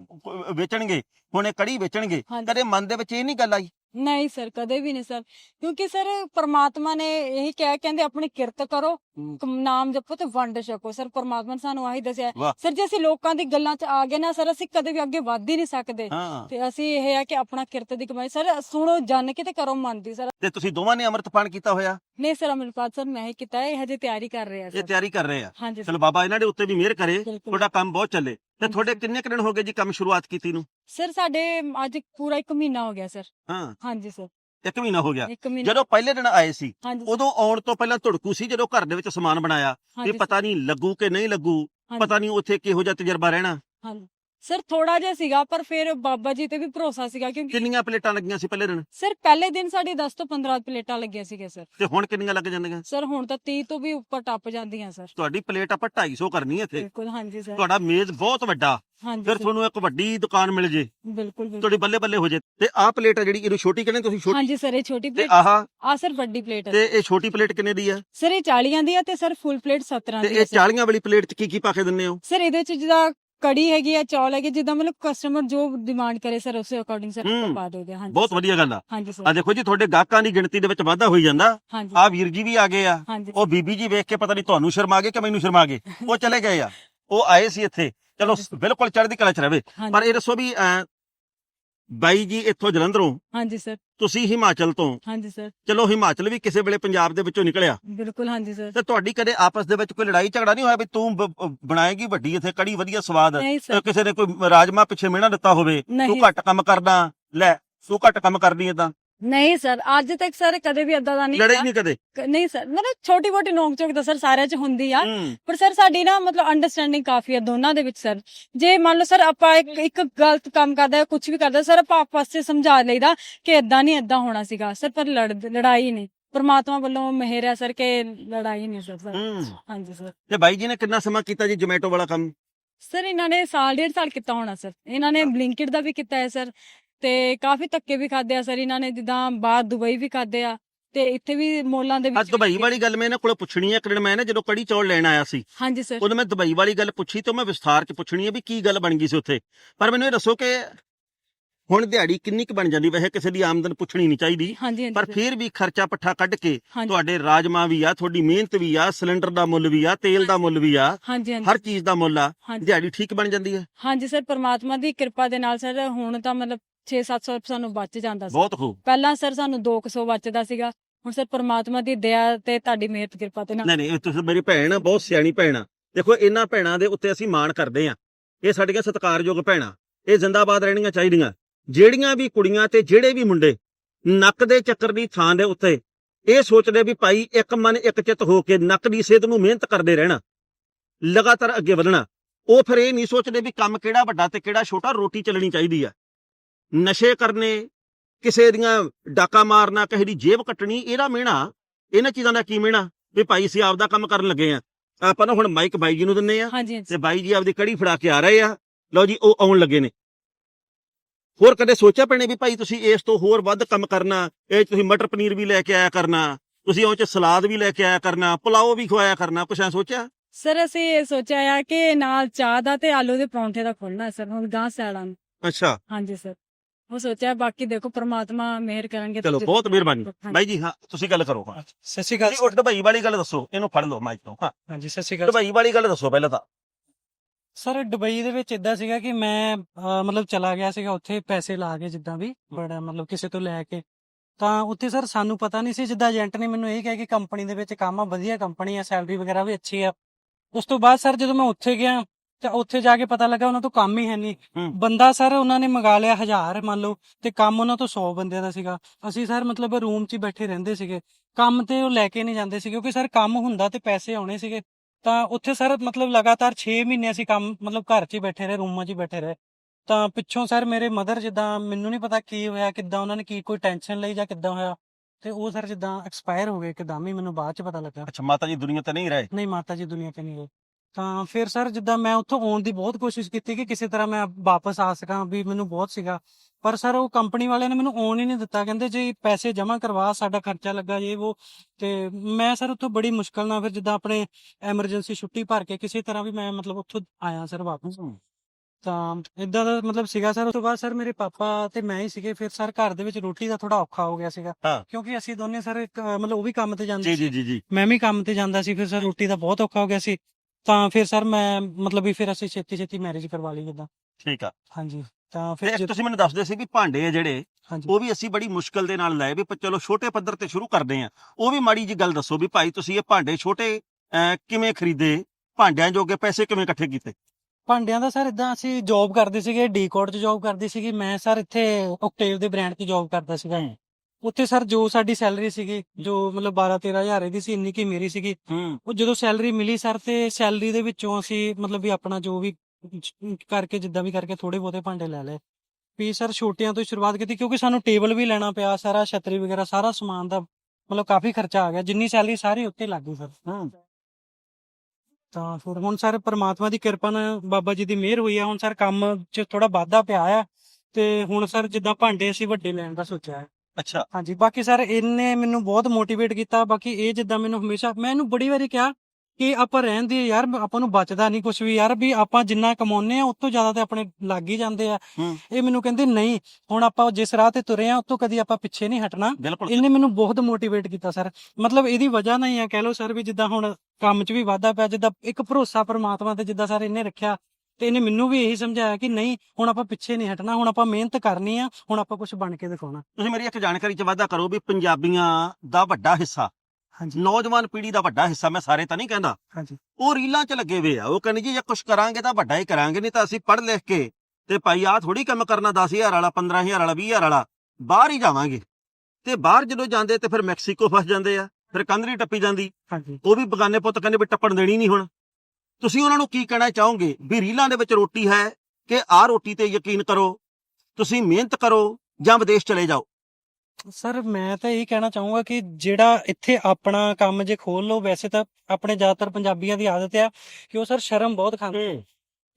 ਵੇਚਣਗੇ ਹੁਣ ਇਹ ਕੜੀ ਵੇਚਣਗੇ। ਹਾਂਜੀ। ਕਦੇ ਮਨ ਦੇ ਵਿੱਚ ਇਹ ਨਹੀਂ ਗੱਲ ਆਈ? ਨਹੀਂ ਸਰ ਕਦੇ ਵੀ ਨਹੀਂ ਸਰ। ਕਿਉਂਕਿ ਸਰ ਪਰਮਾਤਮਾ ਨੇ ਇਹੀ ਕਿਹਾ ਕਹਿੰਦੇ ਆਪਣੀ ਕਿਰਤ ਕਰੋ ਨਾਮ ਜਪੋ ਤੇ ਵੰਡ ਛਕੋ। ਸਰ ਪਰਮਾਤਮਾ ਨੇ ਸਾਨੂੰ ਆਹੀ ਦੱਸਿਆ। ਸਰ ਜੇ ਅਸੀਂ ਲੋਕਾਂ ਦੀ ਗੱਲਾਂ 'ਚ ਆ ਗਏ ਨਾ ਸਰ ਅਸੀਂ ਕਦੇ ਵੀ ਅੱਗੇ ਵੱਧ ਹੀ ਨਹੀਂ ਸਕਦੇ। ਤੇ ਅਸੀਂ ਇਹ ਹੈ ਕਿ ਆਪਣਾ ਕਿਰਤ ਦੀ ਕਮਾਈ ਸਰ ਸੁਣੋ ਜਨ ਕੇ ਤੇ ਕਰੋ ਮਨ ਦੀ ਸਰ। ਤੇ ਤੁਸੀਂ ਦੋਵਾਂ ਨੇ ਅੰਮ੍ਰਿਤਪਾਨ ਕੀਤਾ ਹੋਇਆ? ਨਹੀਂ ਸਰ ਅਮਰਪਾਲ ਸਰ ਮੈਂ ਹੀ ਕੀਤਾ ਹੈ ਹਜੇ ਤਿਆਰੀ ਕਰ ਰਹੇ ਇਹ ਸਰ। ਤਿਆਰੀ ਕਰ ਰਹੇ ਆ। ਹਾਂਜੀ ਸਰ ਚਲੋ ਬਾਬਾ ਇਹਨਾਂ ਦੇ ਉੱਤੇ ਵੀ ਮਿਹਰ ਕਰੇ ਬਿਲਕੁਲ। ਤੁਹਾਡਾ ਕੰਮ ਬਹੁਤ ਚੱਲੇ। ਤੇ ਤੁਹਾਡੇ। ਕਿੰਨੇ ਕੁ ਦਿਨ ਹੋ ਗਏ ਜੀ ਕੰਮ ਸ਼ੁਰੂਆਤ ਕੀਤੀ ਨੂੰ? ਸਰ ਸਾਡੇ ਅੱਜ ਪੂਰਾ 1 ਮਹੀਨਾ ਹੋ ਗਿਆ ਸਰ। ਹਾਂ। ਹਾਂਜੀ ਸਰ। ਇੱਕ ਮਹੀਨਾ ਹੋ ਗਿਆ। 1 ਮਹੀਨਾ। ਜਦੋਂ ਪਹਿਲੇ ਦਿਨ ਆਏ ਸੀ ਹਾਂਜੀ ਉਦੋਂ ਆਉਣ ਤੋਂ ਪਹਿਲਾਂ ਧੜਕੂ ਸੀ ਜਦੋਂ ਘਰ ਦੇ ਵਿੱਚ ਸਮਾਨ ਬਣਾਇਆ ਹਾਂਜੀ ਇਹ ਪਤਾ ਨਹੀਂ ਲੱਗੂ ਕਿ ਨਹੀਂ ਲੱਗੂ ਹਾਂਜੀ। ਪਤਾ ਨਹੀਂ ਉੱਥੇ ਕਿਹੋ ਜਿਹਾ ਤਜਰਬਾ ਰਹਿਣਾ। ਹਾਂਜੀ। ਸਰ ਥੋੜਾ ਜਿਹਾ ਸੀਗਾ ਪਰ ਫਿਰ ਬਾਬਾ ਜੀ ਤੇ ਵੀ ਭਰੋਸਾ ਸੀਗਾ ਕਿਉਂਕਿ ਕਿੰਨੀਆਂ ਪਲੇਟਾਂ ਲੱਗੀਆਂ ਸੀ ਪਹਿਲੇ ਦਿਨ? ਸਰ ਪਹਿਲੇ ਦਿਨ ਸਾਡੀ 10 ਤੋਂ 15 ਪਲੇਟਾਂ ਲੱਗੀਆਂ ਸੀਗੇ ਸਰ। ਤੇ ਹੁਣ ਕਿੰਨੀਆਂ ਲੱਗ ਜਾਂਦੀਆਂ? ਸਰ ਹੁਣ ਤਾਂ 30 ਤੋਂ ਵੀ ਉੱਪਰ ਟੱਪ ਜਾਂਦੀਆਂ ਸਰ। ਤੁਹਾਡੀ ਪਲੇਟ ਆਪਾਂ 250 ਕਰਨੀ ਹੈ ਇੱਥੇ। ਬਿਲਕੁਲ ਹਾਂਜੀ ਸਰ। ਤੁਹਾਡਾ ਮੇਜ਼ ਬਹੁਤ ਵੱਡਾ। ਹਾਂਜੀ ਫਿਰ ਤੁਹਾਨੂੰ ਇੱਕ ਵੱਡੀ ਦੁਕਾਨ ਮਿਲ ਜੇ। ਬਿਲਕੁਲ ਬਿਲਕੁਲ। ਤੁਹਾਡੀ ਬੱਲੇ ਬੱਲੇ ਹੋ ਜੇ। ਤੇ ਆਹ ਪਲੇਟ ਆ ਜਿਹੜੀ ਇਹਨੂੰ ਛੋਟੀ ਕਹਿੰਦੇ ਤੁਸੀਂ ਛੋਟੀ? ਹਾਂਜੀ ਸਰ ਇਹ ਛੋਟੀ ਤੇ ਪਲੇਟ। ਆਹ? ਆ ਸਰ ਵੱਡੀ ਪਲੇਟ ਹੈ ਤੇ ਇਹ ਛੋਟੀ ਪਲੇਟ ਕਿੰਨੇ ਦੀ ਆ? ਸਰ ਇਹ 40 ਦੀ ਆ ਤੇ ਸਰ ਫੁੱਲ ਪਲੇਟ 17 ਤੇ ਦੀ ਇਹ ਹੈ ਸਰ। 40 ਵਾਲੀ ਪਲੇਟ 'ਚ ਕੀ ਕੀ ਪਾ ਕੇ ਦਿੰਦੇ ਹੋ? ਸਰ ਇਹਦੇ ਚ ਜਿਹਦਾ ਕੜੀ ਹੈਗੀ ਆ ਚੌਲ ਹੈਗੇ ਜਿੱਦਾਂ ਮਤਲਬ ਕਸਟਮਰ ਜੋ ਡਿਮਾਂਡ ਕਰੇ ਸਰ ਉਸੇ ਅਕੋਰਡਿੰਗ ਸਰ ਹੂੰ। ਪਾ ਦੋਗੇ ਹਾਂਜੀ ਬਹੁਤ ਵਧੀਆ ਗੱਲ ਆ। ਹਾਂਜੀ ਆ ਸਰ ਦੇਖੋ ਜੀ ਤੁਹਾਡੇ ਗਾਹਕਾਂ ਦੀ ਗਿਣਤੀ ਦੇ ਵਿੱਚ ਵਾਧਾ ਹੋਈ ਜਾਂਦਾ। ਹਾਂਜੀ। ਆ ਵੀਰ ਜੀ ਵੀ ਆ ਗਏ ਆ। ਹਾਂਜੀ। ਉਹ ਬੀਬੀ ਜੀ ਵੇਖ ਕੇ ਪਤਾ ਨਹੀਂ ਤੁਹਾਨੂੰ ਸ਼ਰਮਾ ਗਏ ਕਿ ਮੈਨੂੰ ਸ਼ਰਮਾ ਗਏ ਉਹ ਚਲੇ ਗਏ ਆ। ਉਹ ਆਏ ਸੀ ਇੱਥੇ। ਚਲੋ। ਬਿਲਕੁਲ ਚੜ੍ਹਦੀ ਕਲਾ ਚ ਰਵੇ। ਹਾਂਜੀ। ਪਰ ਇਹ ਦੱਸੋ ਵੀ ਅਹ, ਬਾਈ ਜੀ ਇੱਥੋਂ ਜਲੰਧਰੋਂ? ਹਾਂਜੀ ਸਰ। ਤੁਸੀਂ ਹਿਮਾਚਲ ਤੋਂ? ਹਾਂਜੀ ਸਰ। ਚਲੋ ਹਿਮਾਚਲ ਵੀ ਕਿਸੇ ਵੇਲੇ ਪੰਜਾਬ ਦੇ ਵਿੱਚੋਂ ਨਿਕਲਿਆ। ਬਿਲਕੁਲ ਹਾਂਜੀ ਸਰ। ਤੇ ਤੁਹਾਡੀ ਕਦੇ ਆਪਸ ਦੇ ਵਿੱਚ ਕੋਈ ਲੜਾਈ ਝਗੜਾ ਨਹੀਂ ਹੋਇਆ ਵੀ ਤੂੰ ਬ- ਬਣਾਏਗੀ ਵੱਡੀ ਇੱਥੇ ਕੜੀ ਵਧੀਆ ਸਵਾਦ? ਨਹੀਂ ਕਿਸੇ ਨੇ ਕੋਈ ਰਾਜਮਾ ਪਿੱਛੇ ਮਿਹਣਾ ਦਿੱਤਾ ਹੋਵੇ? ਤੂੰ ਨਹੀਂ। ਘੱਟ ਕੰਮ ਕਰਦਾ। ਲੈ ਤੂੰ ਘੱਟ ਕੰਮ ਕਰਦੀ ਏਦਾਂ। ਨਹੀਂ ਸਰ ਅੱਜ ਤੱਕ ਸਰ ਕਦੇ ਵੀ ਏਦਾਂ ਦਾ ਨਹੀਂ ਲੜੇ ਹੋਇਆ। ਨਹੀਂ ਕਦੇ? ਕ- ਨਹੀਂ ਸਰ ਮਤਲਬ ਛੋਟੀ ਮੋਟੀ ਨੋਕ ਝੋਕ ਤਾਂ ਸਰ ਸਾਰਿਆਂ 'ਚ ਹੁੰਦੀ ਆ। ਹੂੰ। ਪਰ ਸਰ ਸਾਡੀ ਨਾ ਮਤਲਬ ਅੰਡਰਸਟੈਂਡਿੰਗ ਕਾਫੀ ਆ ਦੋਨਾਂ ਦੇ ਵਿੱਚ ਸਰ। ਜੇ ਮੰਨ ਲਓ ਸਰ ਆਪਾਂ ਇੱਕ ਇੱਕ ਗਲਤ ਕੰਮ ਕਰਦਾ ਕੁਝ ਵੀ ਕਰਦਾ ਸਰ ਆਪਾਂ ਆਪਸ 'ਚ ਸਮਝਾ ਲਈਦਾ ਕਿ ਇਦਾਂ ਨਹੀਂ ਇਦਾਂ ਹੋਣਾ ਸੀਗਾ। ਸਰ ਪਰ ਲੜ ਲੜਾਈ ਨਹੀਂ। ਪਰਮਾਤਮਾ ਵੱਲੋਂ ਮਿਹਰ ਹੈ ਸਰ ਕਿ ਲੜਾਈ ਨਹੀਂ ਸਰ ਸਰ। ਹੂੰ। ਹਾਂਜੀ ਸਰ। ਤੇ ਬਾਈ ਜੀ ਨੇ ਕਿੰਨਾ ਸਮਾਂ ਕੀਤਾ ਜੀ ਜੋਮੈਟੋ ਵਾਲਾ ਕੰਮ? ਸਰ ਇਹਨਾਂ ਨੇ ਸਾਲ ਡੇਢ ਸਾਲ ਕੀਤਾ ਹੋਣਾ ਸਰ। ਇਹਨਾਂ ਨੇ ਬਲਿੰਕਿਟ ਦਾ ਵੀ ਕੀਤਾ ਹੈ ਸਰ। ਤੇ ਕਾਫੀ ਧੱਕੇ ਵੀ ਖਾਦੇ ਆ ਸਰ ਇਹਨਾਂ ਨੇ ਜਿੱਦਾਂ ਬਾਹਰ ਦੁਬਈ ਵੀ ਖਾਦੇ ਆ ਤੇ ਇੱਥੇ ਵੀ ਮੋਲਾਂ ਦੇ ਅੱਜ ਵਿੱਚ ਦੁਬਈ ਵੀ- ਵਾਲੀ ਗੱਲ ਮੈਂ ਇਹਨਾਂ ਕੋਲ ਪੁੱਛਣੀ ਹੈ ਕਿਰਨ ਮੈਂ ਨਾ ਜਦੋਂ ਕੜੀ ਚੌਲ ਲੈਣ ਆਇਆ ਸੀ ਹਾਂਜੀ ਸਰ। ਉਦੋਂ ਮੈਂ ਦੁਬਈ ਵਾਲੀ ਗੱਲ ਪੁੱਛੀ ਤੇ ਮੈਂ ਵਿਸਥਾਰ ਚ ਪੁੱਛਣੀ ਹੈ ਵੀ ਕੀ ਗੱਲ ਬਣ ਗਈ ਸੀ ਉੱਥੇ। ਪਰ ਮੈਨੂੰ ਇਹ ਦੱਸੋ ਕਿ ਹੁਣ ਦਿਹਾੜੀ ਕਿੰਨੀ ਕੁ ਬਣ ਜਾਂਦੀ ਵੈਸੇ ਕਿਸੇ ਦੀ ਆਮਦਨ ਪੁੱਛਣੀ ਨਹੀਂ ਚਾਹੀਦੀ ਪਰ ਫਿਰ ਵੀ ਖਰਚਾ ਪੱਠਾ ਕੱਢ ਕੇ ਤੁਹਾਡੇ ਰਾਜਮਾ ਵੀ ਆ ਤੁਹਾਡੀ ਮਿਹਨਤ ਵੀ ਆ ਸਿਲੰਡਰ ਦਾ ਮੁੱਲ ਵੀ ਆ ਤੇਲ ਦਾ ਮੁੱਲ ਵੀ ਆ ਹਰ ਚੀਜ਼ ਦਾ ਮੁੱਲ ਆ ਦਿਹਾੜੀ ਠੀਕ ਬਣ ਜਾਂਦੀ ਹੈ? ਹਾਂਜੀ ਸਰ ਪਰਮਾਤਮਾ ਦੀ ਕਿਰਪਾ ਦੇ ਨਾਲ ਸਰ ਹੁਣ ਤਾਂ ਮਤਲਬ 6-700 ਸਾਨੂੰ ਬਚ ਜਾਂਦਾ ਸੀ। ਬਹੁਤ ਖੂਬ। ਪਹਿਲਾਂ ਸਰ ਸਾਨੂੰ 200 ਬਚਦਾ ਸੀਗਾ ਹੁਣ ਸਰ ਪਰਮਾਤਮਾ ਦੀ ਦਇਆ ਤੇ ਤੁਹਾਡੀ ਮਿਹਰ ਕਿਰਪਾ ਤੇ ਨਾਲ। ਨਹੀਂ ਨਹੀਂ ਤੁਸੀਂ ਮੇਰੀ ਭੈਣ ਆ ਬਹੁਤ ਸਿਆਣੀ ਭੈਣ ਆ। ਦੇਖੋ ਇਹਨਾਂ ਭੈਣਾਂ ਦੇ ਉੱਤੇ ਅਸੀਂ ਮਾਣ ਕਰਦੇ ਆ। ਇਹ ਸਾਡੀਆਂ ਸਤਿਕਾਰਯੋਗ ਭੈਣਾਂ ਇਹ ਜ਼ਿੰਦਾਬਾਦ ਰਹਿਣੀਆਂ ਚਾਹੀਦੀਆਂ। ਜਿਹੜੀਆਂ ਵੀ ਕੁੜੀਆਂ ਤੇ ਜਿਹੜੇ ਵੀ ਮੁੰਡੇ ਨੱਕ ਦੇ ਚੱਕਰ ਦੀ ਥਾਂ ਦੇ ਉੱਤੇ ਇਹ ਸੋਚਦੇ ਵੀ ਭਾਈ ਇੱਕ ਮਨ ਇੱਕ ਚਿੱਤ ਹੋ ਕੇ ਨੱਕ ਦੀ ਸਿਹਤ ਨੂੰ ਮਿਹਨਤ ਕਰਦੇ ਰਹਿਣਾ ਲਗਾਤਾਰ ਅੱਗੇ ਵਧਣਾ ਉਹ ਫਿਰ ਇਹ ਨਹੀਂ ਸੋਚਦੇ ਵੀ ਕੰਮ ਕਿਹੜਾ ਵੱਡਾ ਤੇ ਕਿਹੜਾ ਛੋਟਾ ਰੋਟੀ ਚੱਲਣੀ ਚਾਹੀਦੀ ਆ। ਨਸ਼ੇ ਕਰਨੇ ਕਿਸੇ ਦੀਆਂ ਡਾਕਾ ਮਾਰਨਾ ਕਿਸੇ ਦੀ ਜੇਬ ਕੱਟਣੀ ਇਹਦਾ ਮਿਹਣਾ ਇਹਨਾਂ ਚੀਜ਼ਾਂ ਦਾ ਕੀ ਮਿਹਣਾ? ਵੀ ਭਾਈ ਅਸੀਂ ਆਪਦਾ ਕੰਮ ਕਰਨ ਲੱਗੇ ਆ। ਆਪਾਂ ਨਾ ਹੁਣ ਮਾਈਕ ਬਾਈ ਜੀ ਨੂੰ ਦਿੰਨੇ ਆ। ਤੇ ਬਾਈ ਜੀ ਆਪਦੀ ਕੜੀ ਫੜਾ ਕੇ ਆ ਰਹੇ ਆ। ਲਓ ਜੀ ਉਹ ਆਉਣ ਲੱਗੇ ਨੇ। ਹੋਰ ਕਦੇ ਸੋਚਿਆ ਪੈਣੇ ਵੀ ਭਾਈ ਤੁਸੀਂ ਇਸ ਤੋਂ ਹੋਰ ਵੱਧ ਕੰਮ ਕਰਨਾ ਇਹ ਤੁਸੀਂ ਮਟਰ ਪਨੀਰ ਵੀ ਲੈ ਕੇ ਆਇਆ ਕਰਨਾ ਤੁਸੀਂ ਉਹ ਚ ਸਲਾਦ ਵੀ ਲੈ ਕੇ ਆਇਆ ਕਰਨਾ ਪੁਲਾਓ ਵੀ ਖਵਾਇਆ ਕਰਨਾ ਕੁਛ ਐ ਸੋਚਿਆ? ਸਰ ਅਸੀਂ ਇਹ ਸੋਚਿਆ ਆ ਕਿ ਨਾਲ ਚਾਹ ਦਾ ਤੇ ਆਲੂ ਦੇ ਪਰੌਂਠੇ ਦਾ ਖੋਲਣਾ ਸਰ ਹੁਣ ਗਾਂ ਸੈਲਾਂ ਅੱਛਾ। ਹਾਂਜੀ ਸਰ। ਉਹ ਸੋਚਿਆ ਬਾਕੀ ਦੇਖੋ ਪਰਮਾਤਮਾ ਮਿਹਰ ਕਰਨਗੇ ਚਲੋ ਬਹੁਤ ਮਿਹਰਬਾਨੀ। ਬਾਈ ਜੀ ਹਾਂ ਤੁਸੀਂ ਗੱਲ ਕਰੋ ਹਾਂ। ਸਤਿ ਸ਼੍ਰੀ ਅਕਾਲ। ਉਹ ਦੁਬਈ ਵਾਲੀ ਗੱਲ ਦੱਸੋ ਇਹਨੂੰ ਫੜ ਲਓ ਮਾਈਕ ਤੋਂ ਹਾਂ। ਹਾਂਜੀ ਸਤਿ ਸ਼੍ਰੀ ਅਕਾਲ। ਦੁਬਈ ਵਾਲੀ ਗੱਲ ਦੱਸੋ ਪਹਿਲਾਂ ਤਾਂ। ਸਰ ਦੁਬਈ ਦੇ ਵਿੱਚ ਇਦਾਂ ਸੀਗਾ ਕਿ ਮੈਂ ਮਤਲਬ ਚਲਾ ਗਿਆ ਸੀਗਾ ਉੱਥੇ ਪੈਸੇ ਲਾ ਕੇ ਜਿੱਦਾਂ ਵੀ ਬੜਾ ਮਤਲਬ ਕਿਸੇ ਤੋਂ ਲੈ ਕੇ। ਤਾਂ ਉੱਥੇ ਸਰ ਸਾਨੂੰ ਪਤਾ ਨਹੀਂ ਸੀ ਜਿੱਦਾਂ ਏਜੰਟ ਨੇ ਮੈਨੂੰ ਇਹ ਕਿਹਾ ਕਿ ਕੰਪਨੀ ਦੇ ਵਿੱਚ ਕੰਮ ਆ ਵਧੀਆ ਕੰਪਨੀ ਆ ਸੈਲਰੀ ਵਗੈਰਾ ਵੀ ਅੱਛੀ ਆ। ਉਸ ਤੋਂ ਬਾਅਦ ਸਰ ਜਦੋਂ ਮੈਂ ਉੱਥੇ ਗਿਆ ਤੇ ਉੱਥੇ ਜਾ ਕੇ ਪਤਾ ਲੱਗਾ ਉਹਨਾਂ ਤੋਂ ਕੰਮ ਹੀ ਹੈ ਨਹੀਂ। ਬੰਦਾ ਸਰ ਉਹਨਾਂ ਨੇ ਮੰਗਾ ਲਿਆ ਹਜ਼ਾਰ ਮੰਨ ਲਓ ਤੇ ਕੰਮ ਉਹਨਾਂ ਤੋਂ 100 ਬੰਦਿਆਂ ਦਾ ਸੀਗਾ। ਅਸੀਂ ਸਰ ਮਤਲਬ ਰੂਮ 'ਚ ਹੀ ਬੈਠੇ ਰਹਿੰਦੇ ਸੀਗੇ। ਕੰਮ ਤੇ ਉਹ ਲੈ ਕੇ ਨਹੀਂ ਜਾਂਦੇ ਸੀ ਕਿਉਂਕਿ ਸਰ ਕੰਮ ਹੁੰਦਾ ਤੇ ਪੈਸੇ ਆਉਣੇ ਸੀਗੇ। ਤਾਂ ਉੱਥੇ ਸਰ ਮਤਲਬ ਲਗਾਤਾਰ 6 ਮਹੀਨੇ ਅਸੀਂ ਕੰਮ ਮਤਲਬ ਘਰ 'ਚ ਹੀ ਬੈਠੇ ਰਹੇ ਰੂਮਾਂ 'ਚ ਹੀ ਬੈਠੇ ਰਹੇ। ਤਾਂ ਪਿੱਛੋਂ ਸਰ ਮੇਰੇ ਮਦਰ ਜਿੱਦਾਂ ਮੈਨੂੰ ਨਹੀਂ ਪਤਾ ਕੀ ਹੋਇਆ ਕਿੱਦਾਂ ਉਹਨਾਂ ਨੇ ਕੀ ਕੋਈ ਟੈਨਸ਼ਨ ਲਈ ਜਾਂ ਕਿੱਦਾਂ ਹੋਇਆ ਤੇ ਉਹ ਸਰ ਜਿੱਦਾਂ ਐਕਸਪਾਇਰ ਹੋ ਗਏ ਇੱਕਦਮ ਹੀ ਮੈਨੂੰ ਬਾਅਦ 'ਚ ਪਤਾ ਲੱਗਾ। ਅੱਛਾ ਮਾਤਾ ਜੀ ਦੁਨੀਆ ਤੇ ਨਹੀਂ ਰਹੇ? ਨਹੀਂ ਮਾਤਾ ਜੀ ਦੁਨੀਆ ਤੇ ਨਹੀਂ ਗਏ ਤਾਂ ਫਿਰ ਸਰ ਜਿੱਦਾਂ ਮੈਂ ਉੱਥੋਂ ਆਉਣ ਦੀ ਬਹੁਤ ਕੋਸ਼ਿਸ਼ ਕੀਤੀ ਕਿ ਕਿਸੇ ਤਰ੍ਹਾਂ ਮੈਂ ਵਾਪਸ ਆ ਸਕਾਂ ਵੀ ਮੈਨੂੰ ਬਹੁਤ ਸੀਗਾ। ਪਰ ਸਰ ਉਹ ਕੰਪਨੀ ਵਾਲਿਆਂ ਨੇ ਮੈਨੂੰ ਆਉਣ ਹੀ ਨਹੀਂ ਦਿੱਤਾ। ਕਹਿੰਦੇ ਜੀ ਪੈਸੇ ਜਮ੍ਹਾਂ ਕਰਵਾ ਸਾਡਾ ਖਰਚਾ ਲੱਗਾ ਜੇ ਉਹ ਤੇ ਮੈਂ ਸਰ ਉੱਥੋਂ ਬੜੀ ਮੁਸ਼ਕਲ ਨਾਲ ਫਿਰ ਜਿੱਦਾਂ ਆਪਣੇ ਐਮਰਜੈਂਸੀ ਛੁੱਟੀ ਭਰ ਕੇ ਕਿਸੇ ਤਰ੍ਹਾਂ ਵੀ ਮੈਂ ਮਤਲਬ ਉੱਥੋਂ ਆਇਆ ਸਰ ਵਾਪਸ। ਤਾਂ ਇਦਾਂ ਦਾ ਮਤਲਬ ਸੀਗਾ ਸਰ ਉਸ ਤੋਂ ਬਾਅਦ ਸਰ ਮੇਰੇ ਪਾਪਾ ਤੇ ਮੈਂ ਹੀ ਸੀਗੇ। ਫਿਰ ਸਰ ਘਰ ਦੇ ਵਿੱਚ ਰੋਟੀ ਦਾ ਥੋੜਾ ਔਖਾ ਹੋ ਗਿਆ ਸੀਗਾ। ਕਿਉਂਕਿ ਅਸੀਂ ਦੋਨੇ ਸਰ ਮਤਲਬ ਉਹ ਵੀ ਕੰਮ ਤੇ ਜਾਂਦੇ ਸੀ। ਜੀ ਜੀ ਜੀ। ਮੈਂ ਵੀ ਕੰਮ ਤੇ ਜਾਂਦਾ ਸੀ। ਫਿਰ ਸਰ ਰੋਟੀ ਦਾ ਬਹੁਤ ਔਖਾ ਹੋ ਗਿਆ ਸੀ। ਤਾਂ ਫਿਰ ਸਰ ਮੈਂ ਮਤਲਬ ਵੀ ਫਿਰ ਅਸੀਂ ਛੇਤੀ ਛੇਤੀ ਮੈਰਿਜ ਕਰਵਾ ਲਈ ਜਿੱਦਾਂ ਠੀਕ ਆ। ਹਾਂਜੀ ਤਾਂ ਤੇ ਫਿਰ ਇੱਕ ਤੁਸੀਂ ਮੈਨੂੰ ਦੱਸਦੇ ਸੀ ਵੀ ਭਾਂਡੇ ਆ ਜਿਹੜੇ ਹਾਂਜੀ। ਉਹ ਵੀ ਅਸੀਂ ਬੜੀ ਮੁਸ਼ਕਲ ਦੇ ਨਾਲ ਲਏ ਵੀ ਪਰ ਚਲੋ ਛੋਟੇ ਪੱਧਰ ਤੇ ਸ਼ੁਰੂ ਕਰਦੇ ਆ। ਉਹ ਵੀ ਮਾੜੀ ਜੀ ਗੱਲ ਦੱਸੋ ਵੀ ਭਾਈ ਤੁਸੀਂ ਇਹ ਭਾਂਡੇ ਛੋਟੇ ਅਹ, ਕਿਵੇਂ ਖਰੀਦੇ? ਭਾਂਡਿਆਂ ਜੋਗੇ ਪੈਸੇ ਕਿਵੇਂ ਇਕੱਠੇ ਕੀਤੇ? ਭਾਂਡਿਆਂ ਦਾ ਸਰ ਇਦਾਂ ਅਸੀਂ ਜੌਬ ਕਰਦੇ ਸੀਗੇ ਡੀਕੋਡ 'ਚ ਜੌਬ ਕਰਦੀ ਸੀਗੀ। ਮੈਂ ਸਰ ਇੱਥੇ ਓਕਟੇਵ ਦੇ ਬ੍ਰਾਂਡ 'ਚ ਜੌਬ ਕਰਦਾ ਸੀਗਾ। ਉੱਥੇ ਸਰ ਜੋ ਸਾਡੀ ਸੈਲਰੀ ਸੀਗੀ ਜੋ ਮਤਲਬ 12 13000 ਦੀ ਸੀ ਇੰਨੀ ਕੀ ਮੇਰੀ ਸੀਗੀ। ਹੂੰ। ਉਹ ਜਦੋਂ ਸੈਲਰੀ ਮਿਲੀ ਸਰ ਤੇ ਸੈਲਰੀ ਦੇ ਵਿੱਚੋਂ ਅਸੀਂ ਮਤਲਬ ਵੀ ਆਪਣਾ ਜੋ ਵੀ ਕਰਕੇ ਜਿੱਦਾਂ ਵੀ ਕਰਕੇ ਥੋੜੇ ਬਹੁਤੇ ਭਾਂਡੇ ਲੈ ਲਏ। ਵੀ ਸਰ ਛੋਟਿਆਂ ਤੋਂ ਸ਼ੁਰੂਆਤ ਕੀਤੀ ਕਿਉਂਕਿ ਸਾਨੂੰ ਟੇਬਲ ਵੀ ਲੈਣਾ ਪਿਆ ਸਾਰਾ ਛਤਰੀ ਵਗੈਰਾ ਸਾਰਾ ਸਮਾਨ ਦਾ ਮਤਲਬ ਕਾਫੀ ਖਰਚਾ ਆ ਗਿਆ। ਜਿੰਨੀ ਸੈਲਰੀ ਸਾਰੀ ਉੱਤੇ ਲੱਗ ਗਈ ਸਰ ਹੂੰ। ਤਾਂ ਫਿਰ ਹੁਣ ਸਰ ਪ੍ਰਮਾਤਮਾ ਦੀ ਕਿਰਪਾ ਨਾਲ ਬਾਬਾ ਜੀ ਦੀ ਮਿਹਰ ਹੋਈ ਆ। ਹੁਣ ਸਰ ਕੰਮ 'ਚ ਥੋੜਾ ਵਾਧਾ ਪਿਆ ਆ। ਤੇ ਹੁਣ ਸਰ ਜਿੱਦਾਂ ਭਾਂਡੇ ਅਸੀਂ ਵੱਡੇ ਲੈਣ ਦਾ ਸੋਚਿਆ ਹੈ ਅੱਛਾ। ਹਾਂਜੀ ਬਾਕੀ ਸਰ ਇਹਨੇ ਮੈਨੂੰ ਬਹੁਤ ਮੋਟੀਵੇਟ ਕੀਤਾ ਬਾਕੀ ਇਹ ਜਿੱਦਾਂ ਮੈਨੂੰ ਹਮੇਸ਼ਾ ਮੈਂ ਇਹਨੂੰ ਬੜੀ ਵਾਰੀ ਕਿਹਾ ਕਿ ਆਪਾਂ ਰਹਿਣ ਦੀ ਯਾਰ ਆਪਾਂ ਨੂੰ ਬਚਦਾ ਨਹੀਂ ਕੁਝ ਵੀ ਯਾਰ ਵੀ ਆਪਾਂ ਜਿੰਨਾ ਕਮਾਉਂਦੇ ਆ ਉਸ ਤੋਂ ਜ਼ਿਆਦਾ ਤੇ ਆਪਣੇ ਲੱਗ ਹੀ ਜਾਂਦੇ ਆ। ਇਹ ਮੈਨੂੰ ਕਹਿੰਦੇ ਨਹੀਂ ਹੁਣ ਆਪਾਂ ਜਿਸ ਰਾਹ ਤੇ ਤੁਰੇ ਆ ਉਸ ਤੋਂ ਕਦੀ ਆਪਾਂ ਪਿੱਛੇ ਨਹੀਂ ਹਟਣਾ। ਇਹਨੇ ਮੈਨੂੰ ਬਹੁਤ ਮੋਟੀਵੇਟ ਕੀਤਾ ਸਰ ਮਤਲਬ ਇਹਦੀ ਵਜ੍ਹਾ ਨਾਲ ਹੀ ਆ ਕਹਿ ਲਓ ਸਰ ਵੀ ਜਿੱਦਾਂ ਹੁਣ ਕੰਮ 'ਚ ਵੀ ਵਾਧਾ ਪਿਆ ਜਿੱਦਾਂ ਇੱਕ ਭਰੋਸਾ ਪਰਮਾਤਮਾ ਤੇ ਜਿੱਦਾਂ ਸਰ ਇਹਨੇ ਰੱਖਿਆ ਤੇ ਇਹਨੇ ਮੈਨੂੰ ਵੀ ਇਹੀ ਸਮਝਾਇਆ ਕਿ ਨਹੀਂ ਹੁਣ ਆਪਾਂ ਪਿੱਛੇ ਨਹੀਂ ਹਟਣਾ ਹੁਣ ਆਪਾਂ ਮਿਹਨਤ ਕਰਨੀ ਆ ਹੁਣ ਆਪਾਂ ਕੁਝ ਬਣ ਕੇ ਦਿਖਾਉਣਾ। ਤੁਸੀਂ ਮੇਰੀ ਇੱਕ ਜਾਣਕਾਰੀ 'ਚ ਵਾਧਾ ਕਰੋ ਵੀ ਪੰਜਾਬੀਆਂ ਦਾ ਵੱਡਾ ਹਿੱਸਾ ਹਾਂਜੀ। ਨੌਜਵਾਨ ਪੀੜ੍ਹੀ ਦਾ ਵੱਡਾ ਹਿੱਸਾ ਮੈਂ ਸਾਰੇ ਤਾਂ ਨਹੀਂ ਕਹਿੰਦਾ। ਹਾਂਜੀ। ਉਹ ਰੀਲਾਂ 'ਚ ਲੱਗੇ ਹੋਏ ਆ ਉਹ ਕਹਿੰਦੇ ਜੀ ਜੇ ਕੁਝ ਕਰਾਂਗੇ ਤਾਂ ਵੱਡਾ ਹੀ ਕਰਾਂਗੇ ਨਹੀਂ ਤਾਂ ਅਸੀਂ ਪੜ੍ਹ ਲਿਖ ਕੇ ਤੇ ਭਾਈ ਆਹ ਥੋੜੀ ਕੰਮ ਕਰਨਾ 10000 ਵਾਲਾ 15000 ਵਾਲਾ 20000 ਵਾਲਾ ਬਾਹਰ ਹੀ ਜਾਵਾਂਗੇ। ਤੇ ਬਾਹਰ ਜਦੋਂ ਜਾਂਦੇ ਤੇ ਫਿਰ ਮੈਕਸੀਕੋ ਫਸ ਜਾਂਦੇ ਆ ਫਿਰ ਕੰਧਰੀ ਟੱਪੀ ਜਾਂਦੀ। ਹਾਂਜੀ। ਉਹ ਵੀ ਬਗਾਨੇ ਪੁੱਤ ਕਹਿੰਦੇ ਵੀ ਟੱਪਣ ਦੇਣੀ ਨਹੀਂ ਹੁਣ। ਤੁਸੀਂ ਉਹਨਾਂ ਨੂੰ ਕੀ ਕਹਿਣਾ ਚਾਹੋਗੇ? ਵੀ ਰੀਲਾਂ ਦੇ ਵਿੱਚ ਰੋਟੀ ਹੈ ਕਿ ਆਹ ਰੋਟੀ ਤੇ ਯਕੀਨ ਕਰੋ? ਤੁਸੀਂ ਮਿਹਨਤ ਕਰੋ ਜਾਂ ਵਿਦੇਸ਼ ਚਲੇ ਜਾਓ? ਸਰ ਮੈਂ ਤਾਂ ਇਹ ਕਹਿਣਾ ਚਾਹੂੰਗਾ ਕਿ ਜਿਹੜਾ ਇੱਥੇ ਆਪਣਾ ਕੰਮ ਜੇ ਖੋਲ ਲਓ ਵੈਸੇ ਤਾਂ ਆਪਣੇ ਜ਼ਿਆਦਾਤਰ ਪੰਜਾਬੀਆਂ ਦੀ ਆਦਤ ਆ ਕਿ ਉਹ ਸਰ ਸ਼ਰਮ ਬਹੁਤ ਖਾਂਦੇ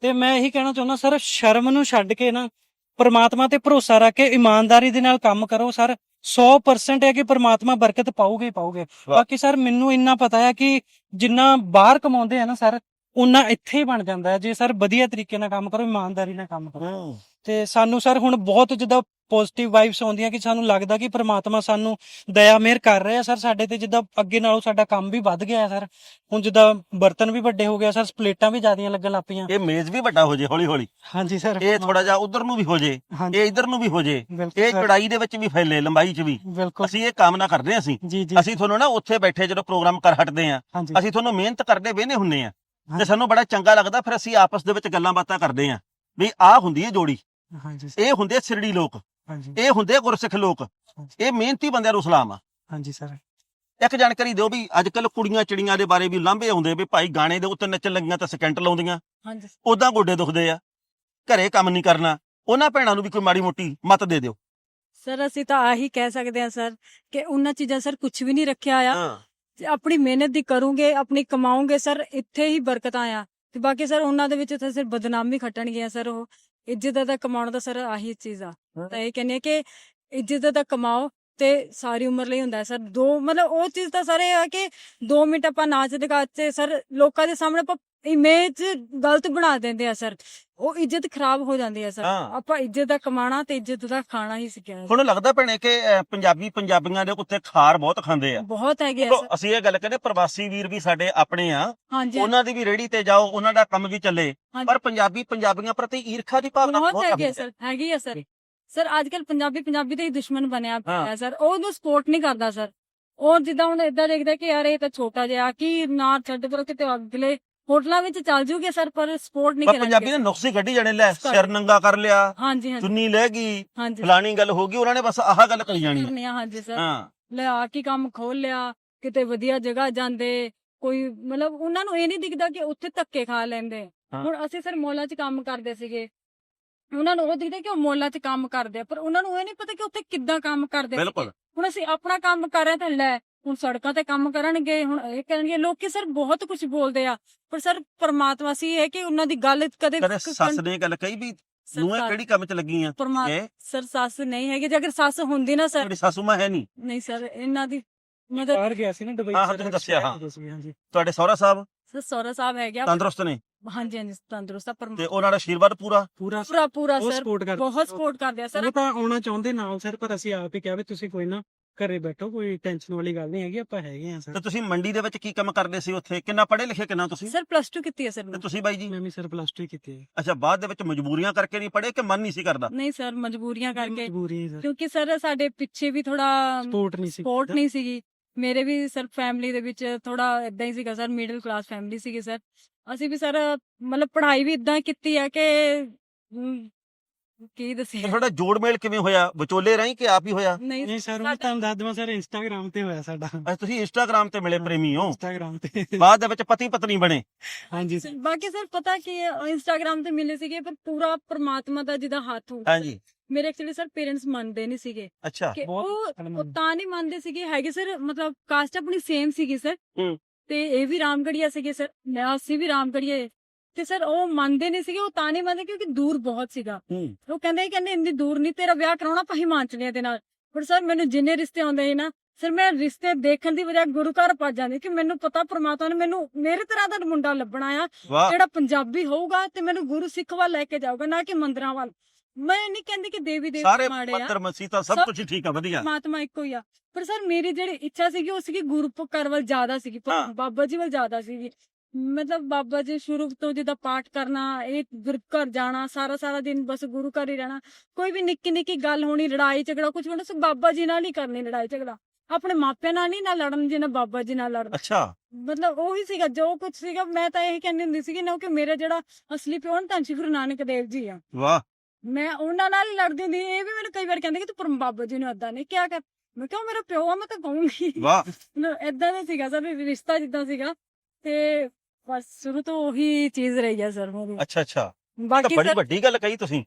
ਤੇ ਮੈਂ ਇਹੀ ਕਹਿਣਾ ਚਾਹੁੰਦਾ ਸਰ ਸ਼ਰਮ ਨੂੰ ਛੱਡ ਕੇ ਨਾ ਪਰਮਾਤਮਾ ਤੇ ਭਰੋਸਾ ਰੱਖ ਕੇ ਇਮਾਨਦਾਰੀ ਦੇ ਨਾਲ ਕੰਮ ਕਰੋ ਸਰ। 100% ਹੈ ਕਿ ਪਰਮਾਤਮਾ ਬਰਕਤ ਪਾਉਗੇ ਪਾਉਗੇ। ਬਾਕੀ ਸਰ ਮੈਨੂੰ ਇੰਨਾ ਪਤਾ ਹੈ ਕਿ ਜਿੰਨਾ ਬਾਹਰ ਕਮਾਉਂਦੇ ਆ ਨਾ ਸਰ ਉਨਾ ਇੱਥੇ ਹੀ ਬਣ ਜਾਂਦਾ ਹੈ। ਜੇ ਸਰ ਵਧੀਆ ਤਰੀਕੇ ਨਾਲ ਕੰਮ ਕਰੋ ਇਮਾਨਦਾਰੀ ਨਾਲ ਕੰਮ ਕਰੋ। ਤੇ ਸਾਨੂੰ ਸਰ ਹੁਣ ਬਹੁਤ ਜਿੱਦਾਂ ਪੋਜ਼ਿਟਿਵ ਵਾਈਬਸ ਆਉਂਦੀਆਂ ਕਿ ਸਾਨੂੰ ਲੱਗਦਾ ਕਿ ਪ੍ਰਮਾਤਮਾ ਸਾਨੂੰ ਦਇਆ ਮਿਹਰ ਕਰ ਰਿਹਾ ਸਰ। ਸਾਡੇ ਤੇ ਜਿੱਦਾਂ ਅੱਗੇ ਨਾਲੋਂ ਸਾਡਾ ਕੰਮ ਵੀ ਵੱਧ ਗਿਆ ਹੈ ਸਰ। ਹੁਣ ਜਿੱਦਾਂ ਬਰਤਨ ਵੀ ਵੱਡੇ ਹੋ ਗਏ ਸਰ ਪਲੇਟਾਂ ਵੀ ਜ਼ਿਆਦੀਆਂ ਲੱਗਣ ਲੱਗ ਪਈਆਂ। ਇਹ ਮੇਜ਼ ਵੀ ਵੱਡਾ ਹੋ ਜੇ ਹੌਲੀ ਹੌਲੀ ਹਾਂਜੀ ਸਰ। ਇਹ ਥੋੜਾ ਜਿਹਾ ਉਧਰ ਨੂੰ ਵੀ ਹੋ ਜੇ ਹਾਂਜੀ। ਇਹ ਇਧਰ ਨੂੰ ਵੀ ਹੋ ਜੇ ਬਿਲਕੁਲ ਇਹ ਸਰ, ਚੜਾਈ ਦੇ ਵਿੱਚ ਵੀ ਫੈਲੇ ਲੰਬਾਈ 'ਚ ਵੀ। ਬਿਲਕੁਲ। ਅਸੀਂ ਇਹ ਕਾਮਨਾ ਕਰਦੇ ਹਾਂ ਅਸੀਂ। ਜੀ ਜੀ। ਅਸੀਂ ਤੁਹਾਨੂੰ ਨਾ ਉੱਥੇ ਬੈਠੇ ਜਦੋਂ ਪ੍ਰੋਗਰਾਮ ਕਰ ਹਟਦੇ ਆ ਹਾਂਜੀ। ਅਸੀਂ ਤੁਹਾਨੂੰ ਮਿਹਨਤ ਕਰਦੇ ਵੇਨੇ ਹੁੰਨੇ ਆ ਤੇ। ਸਾਨੂੰ ਬੜਾ ਚੰਗਾ ਲੱਗਦਾ ਫਿਰ ਅਸੀਂ ਆਪਸ ਦੇ ਵਿੱਚ ਗੱਲਾਂ ਬਾਤਾਂ ਕਰਦੇ ਆ ਵੀ ਆਹ ਹੁੰਦੀ ਹੈ ਜੋੜੀ। ਹਾਂਜੀ। ਇਹ ਹੁੰਦੇ ਆ ਸਿਰੜੀ ਲੋਕ। ਹਾਂਜੀ। ਇਹ ਹੁੰਦੇ ਆ ਗੁਰਸਿੱਖ ਲੋਕ। ਇਹ ਮਿਹਨਤੀ ਬੰਦਿਆਂ ਨੂੰ ਸਲਾਮ ਆ। ਹਾਂਜੀ ਸਰ। ਇੱਕ ਜਾਣਕਾਰੀ ਦਿਓ ਵੀ ਅੱਜ ਕੱਲ ਕੁੜੀਆਂ ਚਿੜੀਆਂ ਦੇ ਬਾਰੇ ਵੀ ਲਾਂਭੇ ਆਉਂਦੇ ਵੀ ਭਾਈ ਗਾਣੇ ਦੇ ਉੱਤੇ ਨੱਚਣ ਲੱਗੀਆਂ ਤਾਂ ਸਕਿੰਟ ਲਾਉਂਦੀਆਂ। ਹਾਂਜੀ। ਉਦਾਂ ਗੋਡੇ ਦੁਖਦੇ ਆ। ਘਰੇ ਕੰਮ ਨਹੀਂ ਕਰਨਾ। ਉਹਨਾਂ ਭੈਣਾਂ ਨੂੰ ਵੀ ਕੋਈ ਮਾੜੀ ਮੋਟੀ ਮਤ ਦੇ ਦਿਓ। ਸਰ ਅਸੀਂ ਤਾਂ ਆਹੀ ਕਹਿ ਸਕਦੇ ਹਾਂ ਸਰ ਕਿ ਉਹਨਾਂ ਚੀਜ਼ਾਂ ਸਰ ਕੁਝ ਵੀ ਨਹੀਂ ਰੱਖਿਆ ਆ। ਆਪਣੀ ਮਿਹਨਤ ਦੀ ਕਰੋਗੇ ਆਪਣੀ ਕਮਾਓਗੇ ਸਰ ਇੱਥੇ ਹੀ ਬਰਕਤਾਂ ਆ। ਤੇ ਬਾਕੀ ਸਰ ਉਹਨਾਂ ਦੇ ਵਿੱਚ ਤਾਂ ਸਿਰ ਬਦਨਾਮੀ ਖੱਟਣਗੀਆਂ ਸਰ ਉਹ। ਇੱਜ਼ਤ ਦਾ ਕਮਾਉਣ ਦਾ ਸਰ ਆਹੀ ਚੀਜ਼ ਆ। ਤਾਂ ਇਹ ਕਹਿੰਦੇ ਆ ਕਿ ਇੱਜ਼ਤ ਦਾ ਕਮਾਓ ਤੇ ਸਾਰੀ ਉਮਰ ਲਈ ਹੁੰਦਾ ਹੈ ਸਰ। ਦੋ ਮਤਲਬ ਉਹ ਚੀਜ਼ ਤਾਂ ਸਰ ਇਹ ਆ ਕਿ 2 ਮਿੰਟ ਆਪਾਂ ਨਾਚ ਦਿਖਾ ਤੇ ਸਰ ਲੋਕਾਂ ਦੇ ਸਾਹਮਣੇ ਆਪਾਂ ਇਮੇਜ ਗਲਤ ਬਣਾ ਦਿੰਦੇ ਆ ਸਰ ਉਹ ਇੱਜ਼ਤ ਖਰਾਬ ਹੋ ਜਾਂਦੀ ਹੈ ਸਰ ਹਾਂ। ਆਪਾਂ ਇੱਜ਼ਤ ਦਾ ਕਮਾਣਾ ਤੇ ਇੱਜ਼ਤ ਦਾ ਖਾਣਾ ਹੀ ਸਿੱਖਿਆ ਹੈ। ਤੁਹਾਨੂੰ ਲੱਗਦਾ ਭੈਣੇ ਕਿ ਅਹ, ਪੰਜਾਬੀ ਪੰਜਾਬੀਆਂ ਦੇ ਉੱਤੇ ਖਾਰ ਬਹੁਤ ਖਾਂਦੇ ਆ। ਬਹੁਤ ਹੈਗੇ ਆ ਸਰ ਅਸੀਂ ਇਹ ਗੱਲ ਕਹਿੰਦੇ ਪ੍ਰਵਾਸੀ ਵੀਰ ਵੀ ਸਾਡੇ ਆਪਣੇ ਆ। ਹਾਂਜੀ। ਉਹਨਾਂ ਦੀ ਵੀ ਰੇੜੀ ਤੇ ਜਾਓ ਉਹਨਾਂ ਦਾ ਕੰਮ ਵੀ ਚੱਲੇ। ਹਾਂਜੀ। ਪਰ ਪੰਜਾਬੀ ਪੰਜਾਬੀਆਂ ਪ੍ਰਤੀ ਈਰਖਾ ਦੀ ਭਾਵਨਾ ਬਹੁਤ ਬਹੁਤ ਹੈਗੇ ਆ ਸਰ ਹੈਗੀ ਆ ਸਰ ਸਰ ਅੱਜ ਕੱਲ ਪੰਜਾਬੀ ਪੰਜਾਬੀ ਦਾ ਹੀ ਦੁਸ਼ਮਣ ਬਣਿਆ ਹਾਂ। ਸਰ ਉਹ ਉਹਨੂੰ ਸਪੋਰਟ ਨਹੀਂ ਕਰਦਾ ਸਰ ਉਹ ਜਿੱਦਾਂ ਹੁਣ ਇਦਾਂ ਦੇਖਦਾ ਕਿ ਯਾਰ ਇਹ ਤਾਂ ਛੋਟਾ ਜਿਹਾ ਕੀ ਨਾ ਛੱਡ ਪਰ ਕਿਤੇ ਅਗਲੇ ਹੋਟਲਾਂ ਵਿੱਚ ਚੱਲ ਜੂਗੇ ਸਰ ਪਰ ਸਪੋਰਟ ਨਹੀਂ ਪਰ ਪੰਜਾਬੀ ਨੇ ਨੁਕਸ ਕੱਢੀ ਜਾਣੇ ਲੈ ਸਿਰ ਨੰਗਾ ਕਰ ਲਿਆ ਹਾਂਜੀ ਹਾਂਜੀ। ਚੁੰਨੀ ਲੈ ਗਈ ਹਾਂਜੀ। ਫਲਾਣੀ ਗੱਲ ਹੋ ਗਈ ਉਹਨਾਂ ਨੇ ਬਸ ਆਹ ਗੱਲ ਕਰੀ ਜਾਣੀ ਕਰਨੇ ਆ ਹਾਂਜੀ ਸਰ। ਹਾਂ। ਲੈ ਆ ਕੀ ਕੰਮ ਖੋਲ ਲਿਆ ਕਿਤੇ ਵਧੀਆ ਜਗ੍ਹਾ ਜਾਂਦੇ ਕੋਈ ਮਤਲਬ ਉਹਨਾਂ ਨੂੰ ਇਹ ਨਹੀਂ ਦਿਖਦਾ ਕਿ ਉੱਥੇ ਧੱਕੇ ਖਾ ਲੈਂਦੇ। ਹੁਣ ਅਸੀਂ ਸਰ ਮੌਲਾਂ 'ਚ ਕੰਮ ਕਰਦੇ ਸੀਗੇ। ਉਹਨਾਂ ਨੂੰ ਉਹ ਦਿਖਦਾ ਕਿ ਉਹ ਮੌਲਾਂ 'ਚ ਕੰਮ ਕਰਦੇ ਆ ਪਰ ਉਹਨਾਂ ਨੂੰ ਇਹ ਨਹੀਂ ਪਤਾ ਕਿ ਉੱਥੇ ਕਿੱਦਾਂ ਕੰਮ ਕਰਦੇ। ਬਿਲਕੁਲ। ਹੁਣ ਅਸੀਂ ਆਪਣਾ ਕੰਮ ਕਰ ਰਹੇ ਤਾਂ ਲੈ ਹੁਣ ਸੜਕਾਂ ਤੇ ਕੰਮ ਕਰਨਗੇ ਹੁਣ ਇਹ ਕਰਨਗੇ ਲੋਕੀ ਸਰ ਬਹੁਤ ਕੁਝ ਬੋਲਦੇ ਆ ਪਰ ਸਰ ਪਰਮਾਤਮਾ ਸੀ ਇਹ ਕਿ ਉਹਨਾਂ ਦੀ ਗੱਲ ਕਦੇ ਕਦੇ ਸੱਸ ਨੇ ਗੱਲ ਕਹੀ ਵੀ ਸਰ, ਨੂੰ ਸੱਸ- ਕਿਹੜੀ ਕੰਮ 'ਚ ਲੱਗੀ ਆ? ਪਰਮਾ- ਇਹ ਸਰ ਸੱਸ ਨਹੀਂ ਹੈਗੀ ਜੇ ਅਗਰ ਸੱਸ ਹੁੰਦੀ ਨਾ ਸਰ ਤੁਹਾਡੀ ਸਾਸੂ ਮਾਂ ਹੈ ਨਹੀਂ। ਨਹੀਂ ਸਰ ਇਹਨਾਂ ਦੀ ਮਤਲਬ ਬਾਹਰ ਗਿਆ ਸੀ ਨਾ ਦੁਬਈ ਹਾਂ, ਹਾਂ, ਸਰ, ਤੁਸੀਂ ਦੱਸਿਆ, ਹਾਂ। ਤੁਹਾਡੇ ਸਹੁਰਾ ਸਾਹਿਬ? ਸਰ ਸੋਹਰਾ ਸਾਹਿਬ ਹੈਗੇ ਆ। ਤੰਦਰੁਸਤ ਨੇ? ਹਾਂਜੀ ਹਾਂਜੀ ਤੰਦਰੁਸਤ ਆ ਤੇ ਪਰਮਾ ਉਹਨਾਂ ਦਾ ਆਸ਼ੀਰਵਾਦ ਪੂਰਾ? ਪੂਰਾ ਪੂਰਾ ਪੂਰਾ ਸਰ ਬਹੁਤ ਸਪੋਰਟ ਕਰਦੇ ਆ ਸਰ। ਉਹ ਤਾਂ ਆਉਣਾ ਚਾਹੁੰਦੇ ਨਾਲ ਸਰ ਪਰ ਅਸੀਂ ਆਪ ਹੀ ਕਿਹਾ ਵੀ ਤੁਸੀਂ ਕੋਈ ਨਾ ਘਰੇ ਬੈਠੋ ਕੋਈ ਟੈਨਸ਼ਨ ਵਾਲੀ ਗੱਲ ਨਹੀਂ ਹੈਗੀ ਆਪਾਂ ਹੈਗੇ ਆ ਤੇ ਸਰ ਤੁਸੀਂ ਮੰਡੀ ਦੇ ਵਿੱਚ ਕੀ ਕੰਮ ਕਰਦੇ ਸੀ ਉੱਥੇ? ਕਿੰਨਾ ਪੜ੍ਹੇ ਲਿਖੇ ਕਿੰਨਾ ਤੁਸੀਂ? ਸਰ ਪਲੱਸ 2 ਕੀਤੀ ਹੈ ਸਰ ਤੇ ਮੈਂ। ਤੁਸੀਂ ਬਾਈ ਜੀ? ਮੈਂ ਵੀ ਸਰ ਪਲੱਸ 2 ਕੀਤੀ ਹੈ। ਅੱਛਾ ਬਾਅਦ ਦੇ ਵਿੱਚ ਮਜਬੂਰੀਆਂ ਕਰਕੇ ਨਹੀਂ ਪੜ੍ਹੇ ਕਿ ਮਨ ਨਹੀਂ ਸੀ ਕਰਦਾ? ਨਹੀਂ ਸਰ ਮਜਬੂਰੀਆਂ ਕਰਕੇ। ਮਜਬੂਰੀ ਹੈ ਸਰ ਕਿਉਂਕਿ ਸਰ ਸਾਡੇ ਪਿੱਛੇ ਵੀ ਥੋੜਾ ਸਪੋਰਟ ਨਹੀਂ ਸੀ ਸਪੋਰਟ ਨਹੀਂ ਸੀਗੀ। ਮੇਰੇ ਵੀ ਸਰ ਫੈਮਿਲੀ ਦੇ ਵਿੱਚ ਥੋੜਾ ਇਦਾਂ ਹੀ ਸੀਗਾ ਸਰ ਮਿਡਲ ਕਲਾਸ ਫੈਮਿਲੀ ਸੀਗੀ ਸਰ ਅਸੀਂ ਵੀ ਸਰ ਮਤਲਬ ਪੜ੍ਹਾਈ ਵੀ ਇਦਾਂ ਕੀਤੀ ਆ ਕਿ ਕੀ ਤੇ ਦੱਸੀਏ ਤੁਹਾਡਾ ਜੋੜ ਮੇਲ ਕਿਵੇਂ ਹੋਇਆ? ਵਿਚੋਲੇ ਰਾਹੀਂ ਕਿ ਆਪ ਹੀ ਹੋਇਆ? ਨਹੀਂ ਨਹੀਂ ਸਰ ਉਹ ਤੁਹਾਨੂੰ ਦੱਸ ਦਵਾਂ ਸਰ ਇੰਸਟਾਗ੍ਰam ਤੇ ਹੋਇਆ ਸਾਡਾ। ਅੱਛਾ ਤੁਸੀਂ ਇੰਸਟਾਗ੍ਰam ਤੇ ਮਿਲੇ ਪ੍ਰੇਮੀ ਹੋ? ਇੰਸਟਾਗ੍ਰam ਤੇ। ਬਾਅਦ ਦੇ ਵਿੱਚ ਪਤੀ ਪਤਨੀ ਬਣੇ। ਹਾਂਜੀ ਸਰ ਬਾਕੀ ਸਰ ਪਤਾ ਕੀ ਇੰਸਟਾਗ੍ਰam ਤੇ ਮਿਲੇ ਸੀਗੇ ਪਰ ਪੂਰਾ ਪ੍ਰਮਾਤਮਾ ਦਾ ਜਿਹਦਾ ਹੱਥ ਹੁੰਦਾ ਹਾਂਜੀ। ਮੇਰੇ ਐਕਚੁਅਲੀ ਸਰ ਪੇਰੈਂਟਸ ਮੰਨਦੇ ਨਹੀਂ ਸੀਗੇ। ਅੱਛਾ। ਕਿ ਬਹੁਤ ਉਹ। ਤਾਂ ਨਹੀਂ ਮੰਨਦੇ ਸੀਗੇ ਹੈਗੇ ਸਰ ਮਤਲਬ ਕਾਸਟ ਆਪਣੀ ਸੇਮ ਸੀਗੀ ਸਰ ਹੂੰ। ਤੇ ਇਹ ਵੀ ਰਾਮਗੜੀਆ ਸੀਗੇ ਸਰ ਮੈਂ ਅਸੀਂ ਵੀ ਰਾਮਗੜੀਏ ਤੇ ਸਰ ਉਹ ਮੰਨਦੇ ਨਹੀਂ ਸੀਗੇ ਉਹ ਤਾਂ ਨਹੀਂ ਮੰਨਦੇ ਕਿਉਂਕਿ ਦੂਰ ਬਹੁਤ ਸੀਗਾ। ਹੂੰ। ਉਹ ਕਹਿੰਦੇ ਕਹਿੰਦੇ ਇੰਨੀ ਦੂਰ ਨਹੀਂ ਤੇਰਾ ਵਿਆਹ ਕਰਾਉਣਾ ਆਪਾਂ ਹਿਮਾਚਲੀਆਂ ਦੇ ਨਾਲ। ਪਰ ਸਰ ਮੈਨੂੰ ਜਿੰਨੇ ਰਿਸ਼ਤੇ ਆਉਂਦੇ ਸੀ ਨਾ ਸਰ ਮੈਂ ਰਿਸ਼ਤੇ ਦੇਖਣ ਦੀ ਬਜਾਏ ਗੁਰੂ ਘਰ ਪਾ ਜਾਂਦੀ ਕਿ ਮੈਨੂੰ ਪਤਾ ਪ੍ਰਮਾਤਮਾ ਨੇ ਮੈਨੂੰ ਮੇਰੇ ਤਰ੍ਹਾਂ ਦਾ ਮੁੰਡਾ ਲੱਭਣਾ ਆ ਵਾਹ। ਜਿਹੜਾ ਪੰਜਾਬੀ ਹੋਊਗਾ ਤੇ ਮੈਨੂੰ ਗੁਰੂ ਸਿੱਖ ਵੱਲ ਲੈ ਕੇ ਜਾਊਗਾ ਨਾ ਕਿ ਮੰਦਰਾਂ ਵੱਲ। ਮੈਂ ਨਹੀਂ ਕਹਿੰਦੀ ਕਿ ਦੇਵੀ ਸਾਰੇ ਦੇਵਤੇ ਮਾੜੇ ਆ। ਮਸੀਤਾਂ ਸਭ ਸਭ- ਕੁਝ ਠੀਕ ਆ ਵਧੀਆ। ਪਰਮਾਤਮਾ ਇੱਕੋ ਹੀ ਆ। ਪਰ ਸਰ ਮੇਰੀ ਜਿਹੜੀ ਇੱਛਾ ਸੀਗੀ ਉਹ ਸੀਗੀ ਗੁਰੂ ਘਰ ਵੱਲ ਜ਼ਿਆਦਾ ਸੀਗੀ ਪ- ਹਾਂ। ਬਾਬਾ ਜੀ ਵੱਲ ਜ਼ਿਆਦਾ ਸੀਗੀ। ਮਤਲਬ ਬਾਬਾ ਜੀ ਸ਼ੁਰੂ ਤੋਂ ਜਿੱਦਾਂ ਪਾਠ ਕਰਨਾ ਇਹ ਗੁਰੂ ਘਰ ਜਾਣਾ ਸਾਰਾ ਸਾਰਾ ਦਿਨ ਬਸ ਗੁਰੂ ਘਰ ਹੀ ਰਹਿਣਾ। ਕੋਈ ਵੀ ਨਿੱਕੀ ਨਿੱਕੀ ਗੱਲ ਹੋਣੀ ਲੜਾਈ ਝਗੜਾ ਕੁਝ ਹੋਣਾ ਸੋ ਬਾਬਾ ਜੀ ਨਾਲ ਹੀ ਕਰਨੀ ਲੜਾਈ ਝਗੜਾ। ਆਪਣੇ ਮਾਪਿਆਂ ਨਾਲ ਨਹੀਂ ਨਾ ਲੜਨ ਜੀ ਨਾ ਬਾਬਾ ਜੀ ਨਾਲ ਲੜਨ। ਅੱਛਾ। ਮਤਲਬ ਉਹੀ ਸੀਗਾ ਜੋ ਕੁਝ ਸੀਗਾ ਮੈਂ ਤਾਂ ਇਹ ਕਹਿੰਦੀ ਹੁੰਦੀ ਸੀਗੀ ਨਾ ਕਿ ਮੇਰਾ ਜਿਹੜਾ ਅਸਲੀ ਪਿਓ ਨਾ ਤਾਂ ਸ਼੍ਰੀ ਗੁਰੂ ਨਾਨਕ ਦੇਵ ਜੀ ਆ ਵਾਹ। ਮੈਂ ਉਹਨਾਂ ਨਾਲ ਹੀ ਲੜਦੀ ਹੁੰਦੀ ਇਹ ਵੀ ਮੈਨੂੰ ਕਈ ਵਾਰ ਕਹਿੰਦੇ ਕਿ ਤੂੰ ਪਰਮ ਬਾਬਾ ਜੀ ਨੂੰ ਏਦਾਂ ਨਹੀਂ ਕਿਹਾ ਕਰ। ਮੈਂ ਕਿਹਾ ਮੇਰਾ ਪਿਓ ਆ ਮੈਂ ਤਾਂ ਕਹੂੰਗੀ। ਵਾਹ। ਏਦਾਂ ਦਾ ਸੀਗਾ ਵੀ ਰਿਸ਼ਤਾ ਜਿੱਦਾਂ ਸੀਗਾ। ਤੇ ਬਸ ਸ਼ੁਰੂ ਤੋਂ ਉਹੀ ਚੀਜ਼ ਰਹੀ ਆ ਸਰ ਮੇਰੀ। ਅੱਛਾ ਅੱਛਾ। ਤਾਂ ਬਾਕੀ ਬੜੀ ਸਰ ਵੱਡੀ ਗੱਲ ਕਹੀ ਤੁਸੀਂ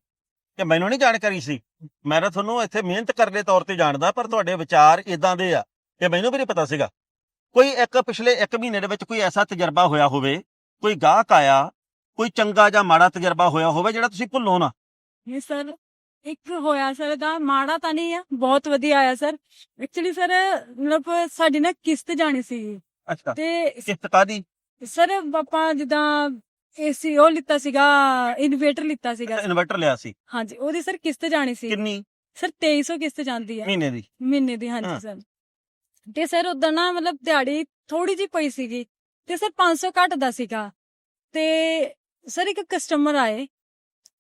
ਕਿ ਮੈਨੂੰ ਨਹੀਂ ਜਾਣਕਾਰੀ ਸੀ। ਮੈਂ ਤਾਂ ਤੁਹਾਨੂੰ ਇੱਥੇ ਮਿਹਨਤ ਕਰਨ ਦੇ ਤੌਰ ਤੇ ਜਾਣਦਾ ਪਰ ਤੁਹਾਡੇ ਵਿਚਾਰ ਇਦਾਂ ਦੇ ਆ ਕਿ ਮੈਨੂੰ ਵੀ ਨਹੀਂ ਪਤਾ ਸੀਗਾ। ਕੋਈ ਇੱਕ ਪਿਛਲੇ 1 ਮਹੀਨੇ ਦੇ ਵਿੱਚ ਕੋਈ ਐਸਾ ਤਜਰਬਾ ਹੋਇਆ ਹੋਵੇ ਕੋਈ ਗਾਹਕ ਆਇਆ ਕੋਈ ਚੰਗਾ ਜਾਂ ਮਾੜਾ ਤਜਰਬਾ ਹੋਇਆ ਹੋਵੇ ਜਿਹੜਾ ਤੁਸੀਂ ਭੁੱਲੋ ਨਾ। ਨਹੀਂ ਸਰ ਇੱਕ ਹੋਇਆ ਸਰ ਦਾ ਮਾੜਾ ਤਾਂ ਨਹੀਂ ਆ ਬਹੁਤ ਵਧੀਆ ਆਇਆ ਸਰ। ਐਕਚੁਅਲੀ ਸਰ ਮਤਲਬ ਸਾਡੀ ਨਾ ਕਿਸ਼ਤ ਜਾਣੀ ਸੀ ਅੱਛਾ ਤੇ ਕਿਸ਼ਤ ਕਾਦੀ ਸਰ ਆਪਾਂ ਜਿੱਦਾਂ ਏਸੀ ਉਹ ਲਿੱਤਾ ਸੀਗਾ ਇਨਵੇਟਰ ਲਿੱਤਾ ਸੀਗਾ ਇਨਵਰਟਰ ਲਿਆ ਸੀ। ਹਾਂਜੀ ਉਹਦੀ ਸਰ ਕਿਸ਼ਤ ਜਾਣੀ ਸੀ। ਕਿੰਨੀ? ਸਰ 2300 ਕਿਸ਼ਤ ਜਾਂਦੀ ਹੈ। ਮਹੀਨੇ ਦੀ। ਮਹੀਨੇ ਦੀ ਹਾਂ। ਹਾਂਜੀ ਸਰ। ਤੇ ਸਰ ਉਦੋਂ ਨਾ ਮਤਲਬ ਦਿਹਾੜੀ ਥੋੜੀ ਜਿਹੀ ਪਈ ਸੀਗੀ ਤੇ ਸਰ 500 ਘੱਟ ਦਾ ਸੀਗਾ। ਤੇ ਸਰ ਇੱਕ ਕਸਟਮਰ ਆਏ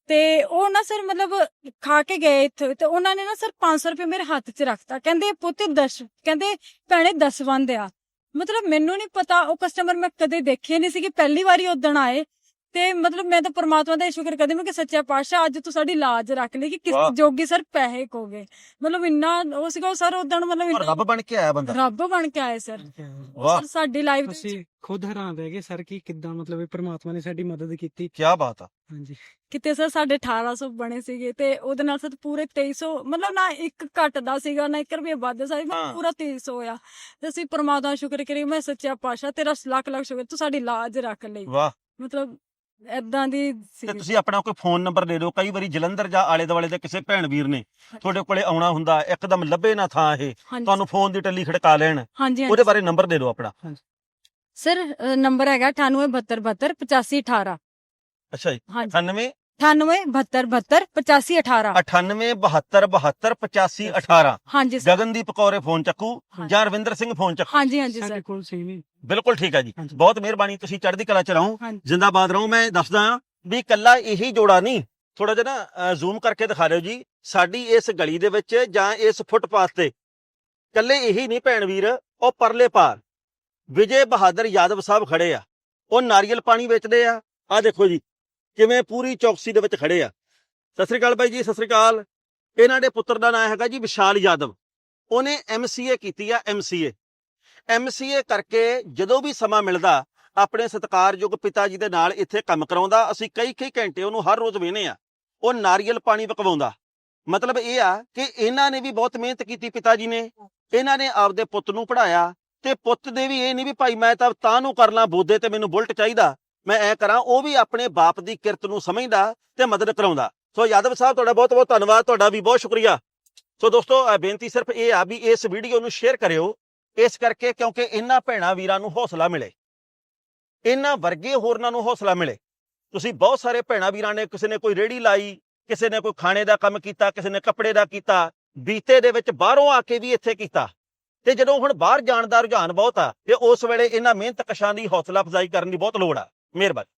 ਤੇ ਉਹ ਨਾ ਸਰ ਮਤਲਬ ਖਾ ਕੇ ਗਏ ਇੱਥੇ ਤੇ ਉਹਨਾਂ ਨੇ ਨਾ ਸਰ 500 ਰੁਪਏ ਮੇਰੇ ਹੱਥ 'ਚ ਰੱਖਤਾ। ਕਹਿੰਦੇ ਪੁੱਤ 10 ਕਹਿੰਦੇ ਭੈਣੇ 10 ਬੰਦ ਆ। ਮਤਲਬ ਮੈਨੂੰ ਨਹੀਂ ਪਤਾ, ਉਹ ਕਸਟਮਰ ਮੈਂ ਕਦੇ ਦੇਖੇ ਨਹੀਂ ਸੀਗੀ ਪਹਿਲੀ ਵਾਰੀ ਉਦਣ ਆਏ। ਤੇ ਮਤਲਬ ਮੈਂ ਤਾਂ ਪਰਮਾਤਮਾ ਦਾ ਸ਼ੁਕਰ ਕਰਦੀ ਮੈਂ ਕਿ ਸੱਚਾ ਪਾਤਸ਼ਾਹ ਅੱਜ ਤੂੰ ਸਾਡੀ ਲਾਜ ਰੱਖ ਲਈ ਕਿ ਵਾਹ। ਕਿਸ ਜੋਗੀ ਸਰ ਪੈਸੇ ਕੋਗੇ ਮਤਲਬ ਇੰਨਾ ਉਹ ਸੀਗਾ ਉਹ ਸਰ ਉਦਣ ਮਤਲਬ ਔਰ ਇੰਨਾ- ਰੱਬ ਬਣ ਕੇ ਆਇਆ ਬੰਦਾ। ਰੱਬ ਬਣ ਕੇ ਆਏ ਸਰ। ਵਾਹ। ਸਰ ਸਾਡੀ ਲਾਈਫ ਦੇ ਵਿੱਚ ਅਸੀਂ ਖੁਦ ਹੈਰਾਨ ਰਹਿ ਗਏ ਸਰ ਕਿ ਕਿੱਦਾਂ ਮਤਲਬ ਇਹ ਪ੍ਰਮਾਤਮਾ ਨੇ ਸਾਡੀ ਮਦਦ ਕੀਤੀ। ਕੀ ਬਾਤ ਆ। ਹਾਂਜੀ। ਕਿਤੇ ਸਰ ਸਾਡੇ 1800 ਬਣੇ ਸੀਗੇ ਤੇ ਉਹਦੇ ਨਾਲ ਸਰ ਪੂਰੇ 2300 ਮਤਲਬ ਨਾ ਇੱਕ ਘਟਦਾ ਸੀਗਾ ਨਾ 1 ਰੁਪਏ ਵੱਧ ਸੀ ਹਾਂ। ਪੂਰਾ 2300 ਆ ਤੇ ਅਸੀਂ ਪਰਮਾਤਮਾ ਦਾ ਸ਼ੁਕਰ ਕਰੀ ਮੈਂ ਸੱਚਾ ਪਾਤਸ਼ਾਹ ਤੇਰਾ ਲੱਖ ਲੱਖ ਸ਼ੁਕਰ ਤੂੰ ਸਾਡੀ ਲਾਜ ਰੱਖ ਲਈ। ਵਾਹ। ਮਤਲਬ ਐਦਾਂ ਦੀ ਤੇ ਸੀ ਤੁਸੀਂ ਆਪਣਾ ਕੋਈ ਫੋਨ ਨੰਬਰ ਦੇ ਦਿਓ। ਕਈ ਵਾਰੀ ਜਲੰਧਰ ਜਾਂ ਆਲੇ ਦੁਆਲੇ ਦੇ ਕਿਸੇ ਭੈਣ ਵੀਰ ਨੇ ਤੁਹਾਡੇ ਕੋਲੇ ਆਉਣਾ ਹੁੰਦਾ ਇੱਕਦਮ ਲੱਭੇ ਨਾ ਥਾਂ ਇਹ। ਹਾਂਜੀ। ਤੁਹਾਨੂੰ ਫੋਨ ਦੀ ਟੱਲੀ ਖੜਕਾ ਲੈਣ। ਹਾਂਜੀ ਉਹਦੇ ਬਾਰੇ ਨੰਬਰ ਦੇ ਦਿਓ ਆਪਣਾ। ਸਰ ਨੰਬਰ ਹੈਗਾ 9872728518 ਅੱਛਾ ਜੀ। ਹਾਂਜੀ। 98 9872728518 9872728518 ਹਾਂਜੀ ਸਰ ਗਗਨਦੀਪ ਕੌਰੇ ਫੋਨ ਚੱਕੂ। ਜਾਂ ਰਵਿੰਦਰ ਸਿੰਘ ਫੋਨ ਚੱਕੂ। ਹਾਂਜੀ ਹਾਂਜੀ ਸਾਡੇ ਸਰ ਕੋਲ ਸੇਮ ਹੀ ਬਿਲਕੁਲ ਠੀਕ ਹੈ ਜੀ। ਬਹੁਤ ਮਿਹਰਬਾਨੀ ਤੁਸੀਂ ਚੜ੍ਹਦੀ ਕਲਾ ਚ ਰਹੋ। ਹਾਂਜੀ। ਜਿੰਦਾਬਾਦ ਰਹੋ। ਮੈਂ ਦੱਸਦਾ ਵੀ ਕੱਲਾ ਇਹੀ ਜੋੜਾ ਨਹੀਂ। ਥੋੜਾ ਜਿਹਾ ਨਾ ਜ਼ੂਮ ਕਰਕੇ ਦਿਖਾ ਦਿਓ ਜੀ। ਸਾਡੀ ਇਸ ਗਲੀ ਦੇ ਵਿੱਚ ਜਾਂ ਇਸ ਫੁੱਟਪਾਥ ਤੇ ਕੱਲੇ ਇਹੀ ਨਹੀਂ ਭੈਣ ਵੀਰ ਉਹ ਪਰਲੇ ਪਾਰ। ਵਿਜੇ ਬਹਾਦਰ ਯਾਦਵ ਸਾਹਿਬ ਖੜੇ ਆ। ਉਹ ਨਾਰੀਅਲ ਪਾਣੀ ਵੇਚਦੇ ਆ। ਆ ਦੇਖੋ ਜੀ ਕਿਵੇਂ ਪੂਰੀ ਚੌਕਸੀ ਦੇ ਵਿੱਚ ਖੜੇ ਆ? ਸਤਿ ਸ੍ਰੀ ਅਕਾਲ ਬਾਈ ਜੀ, ਸਤਿ ਸ੍ਰੀ ਅਕਾਲ। ਇਹਨਾਂ ਦੇ ਪੁੱਤਰ ਦਾ ਨਾਮ ਹੈਗਾ ਜੀ ਵਿਸ਼ਾਲ ਯਾਦਵ। ਉਹਨੇ ਐਮਸੀਏ ਕੀਤੀ ਆ ਐਮਸੀਏ ਐਮਸੀਏ ਕਰਕੇ ਜਦੋਂ ਵੀ ਸਮਾਂ ਮਿਲਦਾ, ਆਪਣੇ ਸਤਿਕਾਰਯੋਗ ਪਿਤਾ ਜੀ ਦੇ ਨਾਲ ਇੱਥੇ ਕੰਮ ਕਰਾਉਂਦਾ, ਅਸੀਂ ਕਈ ਕਈ ਘੰਟੇ ਉਹਨੂੰ ਹਰ ਰੋਜ਼ ਵੇਨੇ ਆ ਉਹ ਨਾਰੀਅਲ ਪਾਣੀ ਪਕਵਾਉਂਦਾ ਮਤਲਬ ਇਹ ਆ ਕਿ ਇਹਨਾਂ ਨੇ ਵੀ ਬਹੁਤ ਮਿਹਨਤ ਕੀਤੀ ਪਿਤਾ ਜੀ ਨੇ। ਇਹਨਾਂ ਨੇ ਆਪਦੇ ਪੁੱਤ ਨੂੰ ਪੜਾਇਆ ਤੇ ਪੁੱਤ ਦੇ ਵੀ ਇਹ ਨਹੀਂ ਵੀ ਭਾਈ ਮੈਂ ਤਾਂ ਤਾਂ ਨੂੰ ਕਰ ਲਾਂ, ਬੋਦੇ ਤੇ ਮੈਨੂੰ ਬੁਲਟ ਚਾਹੀਦਾ। ਮੈਂ ਐ ਕਰਾਂ, ਉਹ ਵੀ ਆਪਣੇ ਬਾਪ ਦੀ ਕਿਰਤ ਨੂੰ ਸਮਝਦਾ ਤੇ ਮਦਦ ਕਰਾਉਂਦਾ। ਸੋ ਯਾਦਵ ਸਾਹਿਬ, ਤੁਹਾਡਾ ਬਹੁਤ ਬਹੁਤ ਧੰਨਵਾਦ, ਤੁਹਾਡਾ ਵੀ ਬਹੁਤ ਸ਼ੁਕਰੀਆ। ਸੋ ਦੋਸਤੋ ਬੇਨਤੀ ਸਿਰਫ ਇਹ ਆ ਵੀ ਇਸ ਵੀਡੀਓ ਨੂੰ ਸ਼ੇਅਰ ਕਰਿਓ, ਇਸ ਕਰਕੇ ਕਿਉਂਕਿ ਇਹਨਾਂ ਭੈਣਾਂ ਵੀਰਾਂ ਨੂੰ ਹੌਸਲਾ ਮਿਲੇ। ਇਹਨਾਂ ਵਰਗੇ ਹੋਰਨਾਂ ਨੂੰ ਹੌਸਲਾ ਮਿਲੇ। ਤੁਸੀਂ ਬਹੁਤ ਸਾਰੇ ਭੈਣਾਂ ਵੀਰਾਂ ਨੇ ਕਿਸੇ ਨੇ ਕੋਈ ਰੇੜੀ ਲਾਈ, ਕਿਸੇ ਨੇ ਕੋਈ ਖਾਣੇ ਦਾ ਕੰਮ ਕੀਤਾ, ਕਿਸੇ ਨੇ ਕੱਪੜੇ ਦਾ ਕੀਤਾ, ਬੀਤੇ ਦੇ ਵਿੱਚ ਬਾਹਰੋਂ ਆ ਕੇ ਵੀ ਇੱਥੇ ਕੀਤਾ। ਤੇ ਜਦੋਂ ਹੁਣ ਬਾਹਰ ਜਾਣ ਦਾ ਰੁਝਾਨ ਬਹੁਤ ਆ, ਤੇ ਉਸ ਵੇਲੇ ਇਹਨਾਂ ਮਿਹਨਤ ਕਸ਼ਾਂ ਦੀ ਹੌਸਲਾ ਅਫਜ਼ਾਈ ਕਰਨ ਦੀ ਬਹੁਤ ਲੋੜ ਆ। ਮਿਹਰਬਾਨੀ।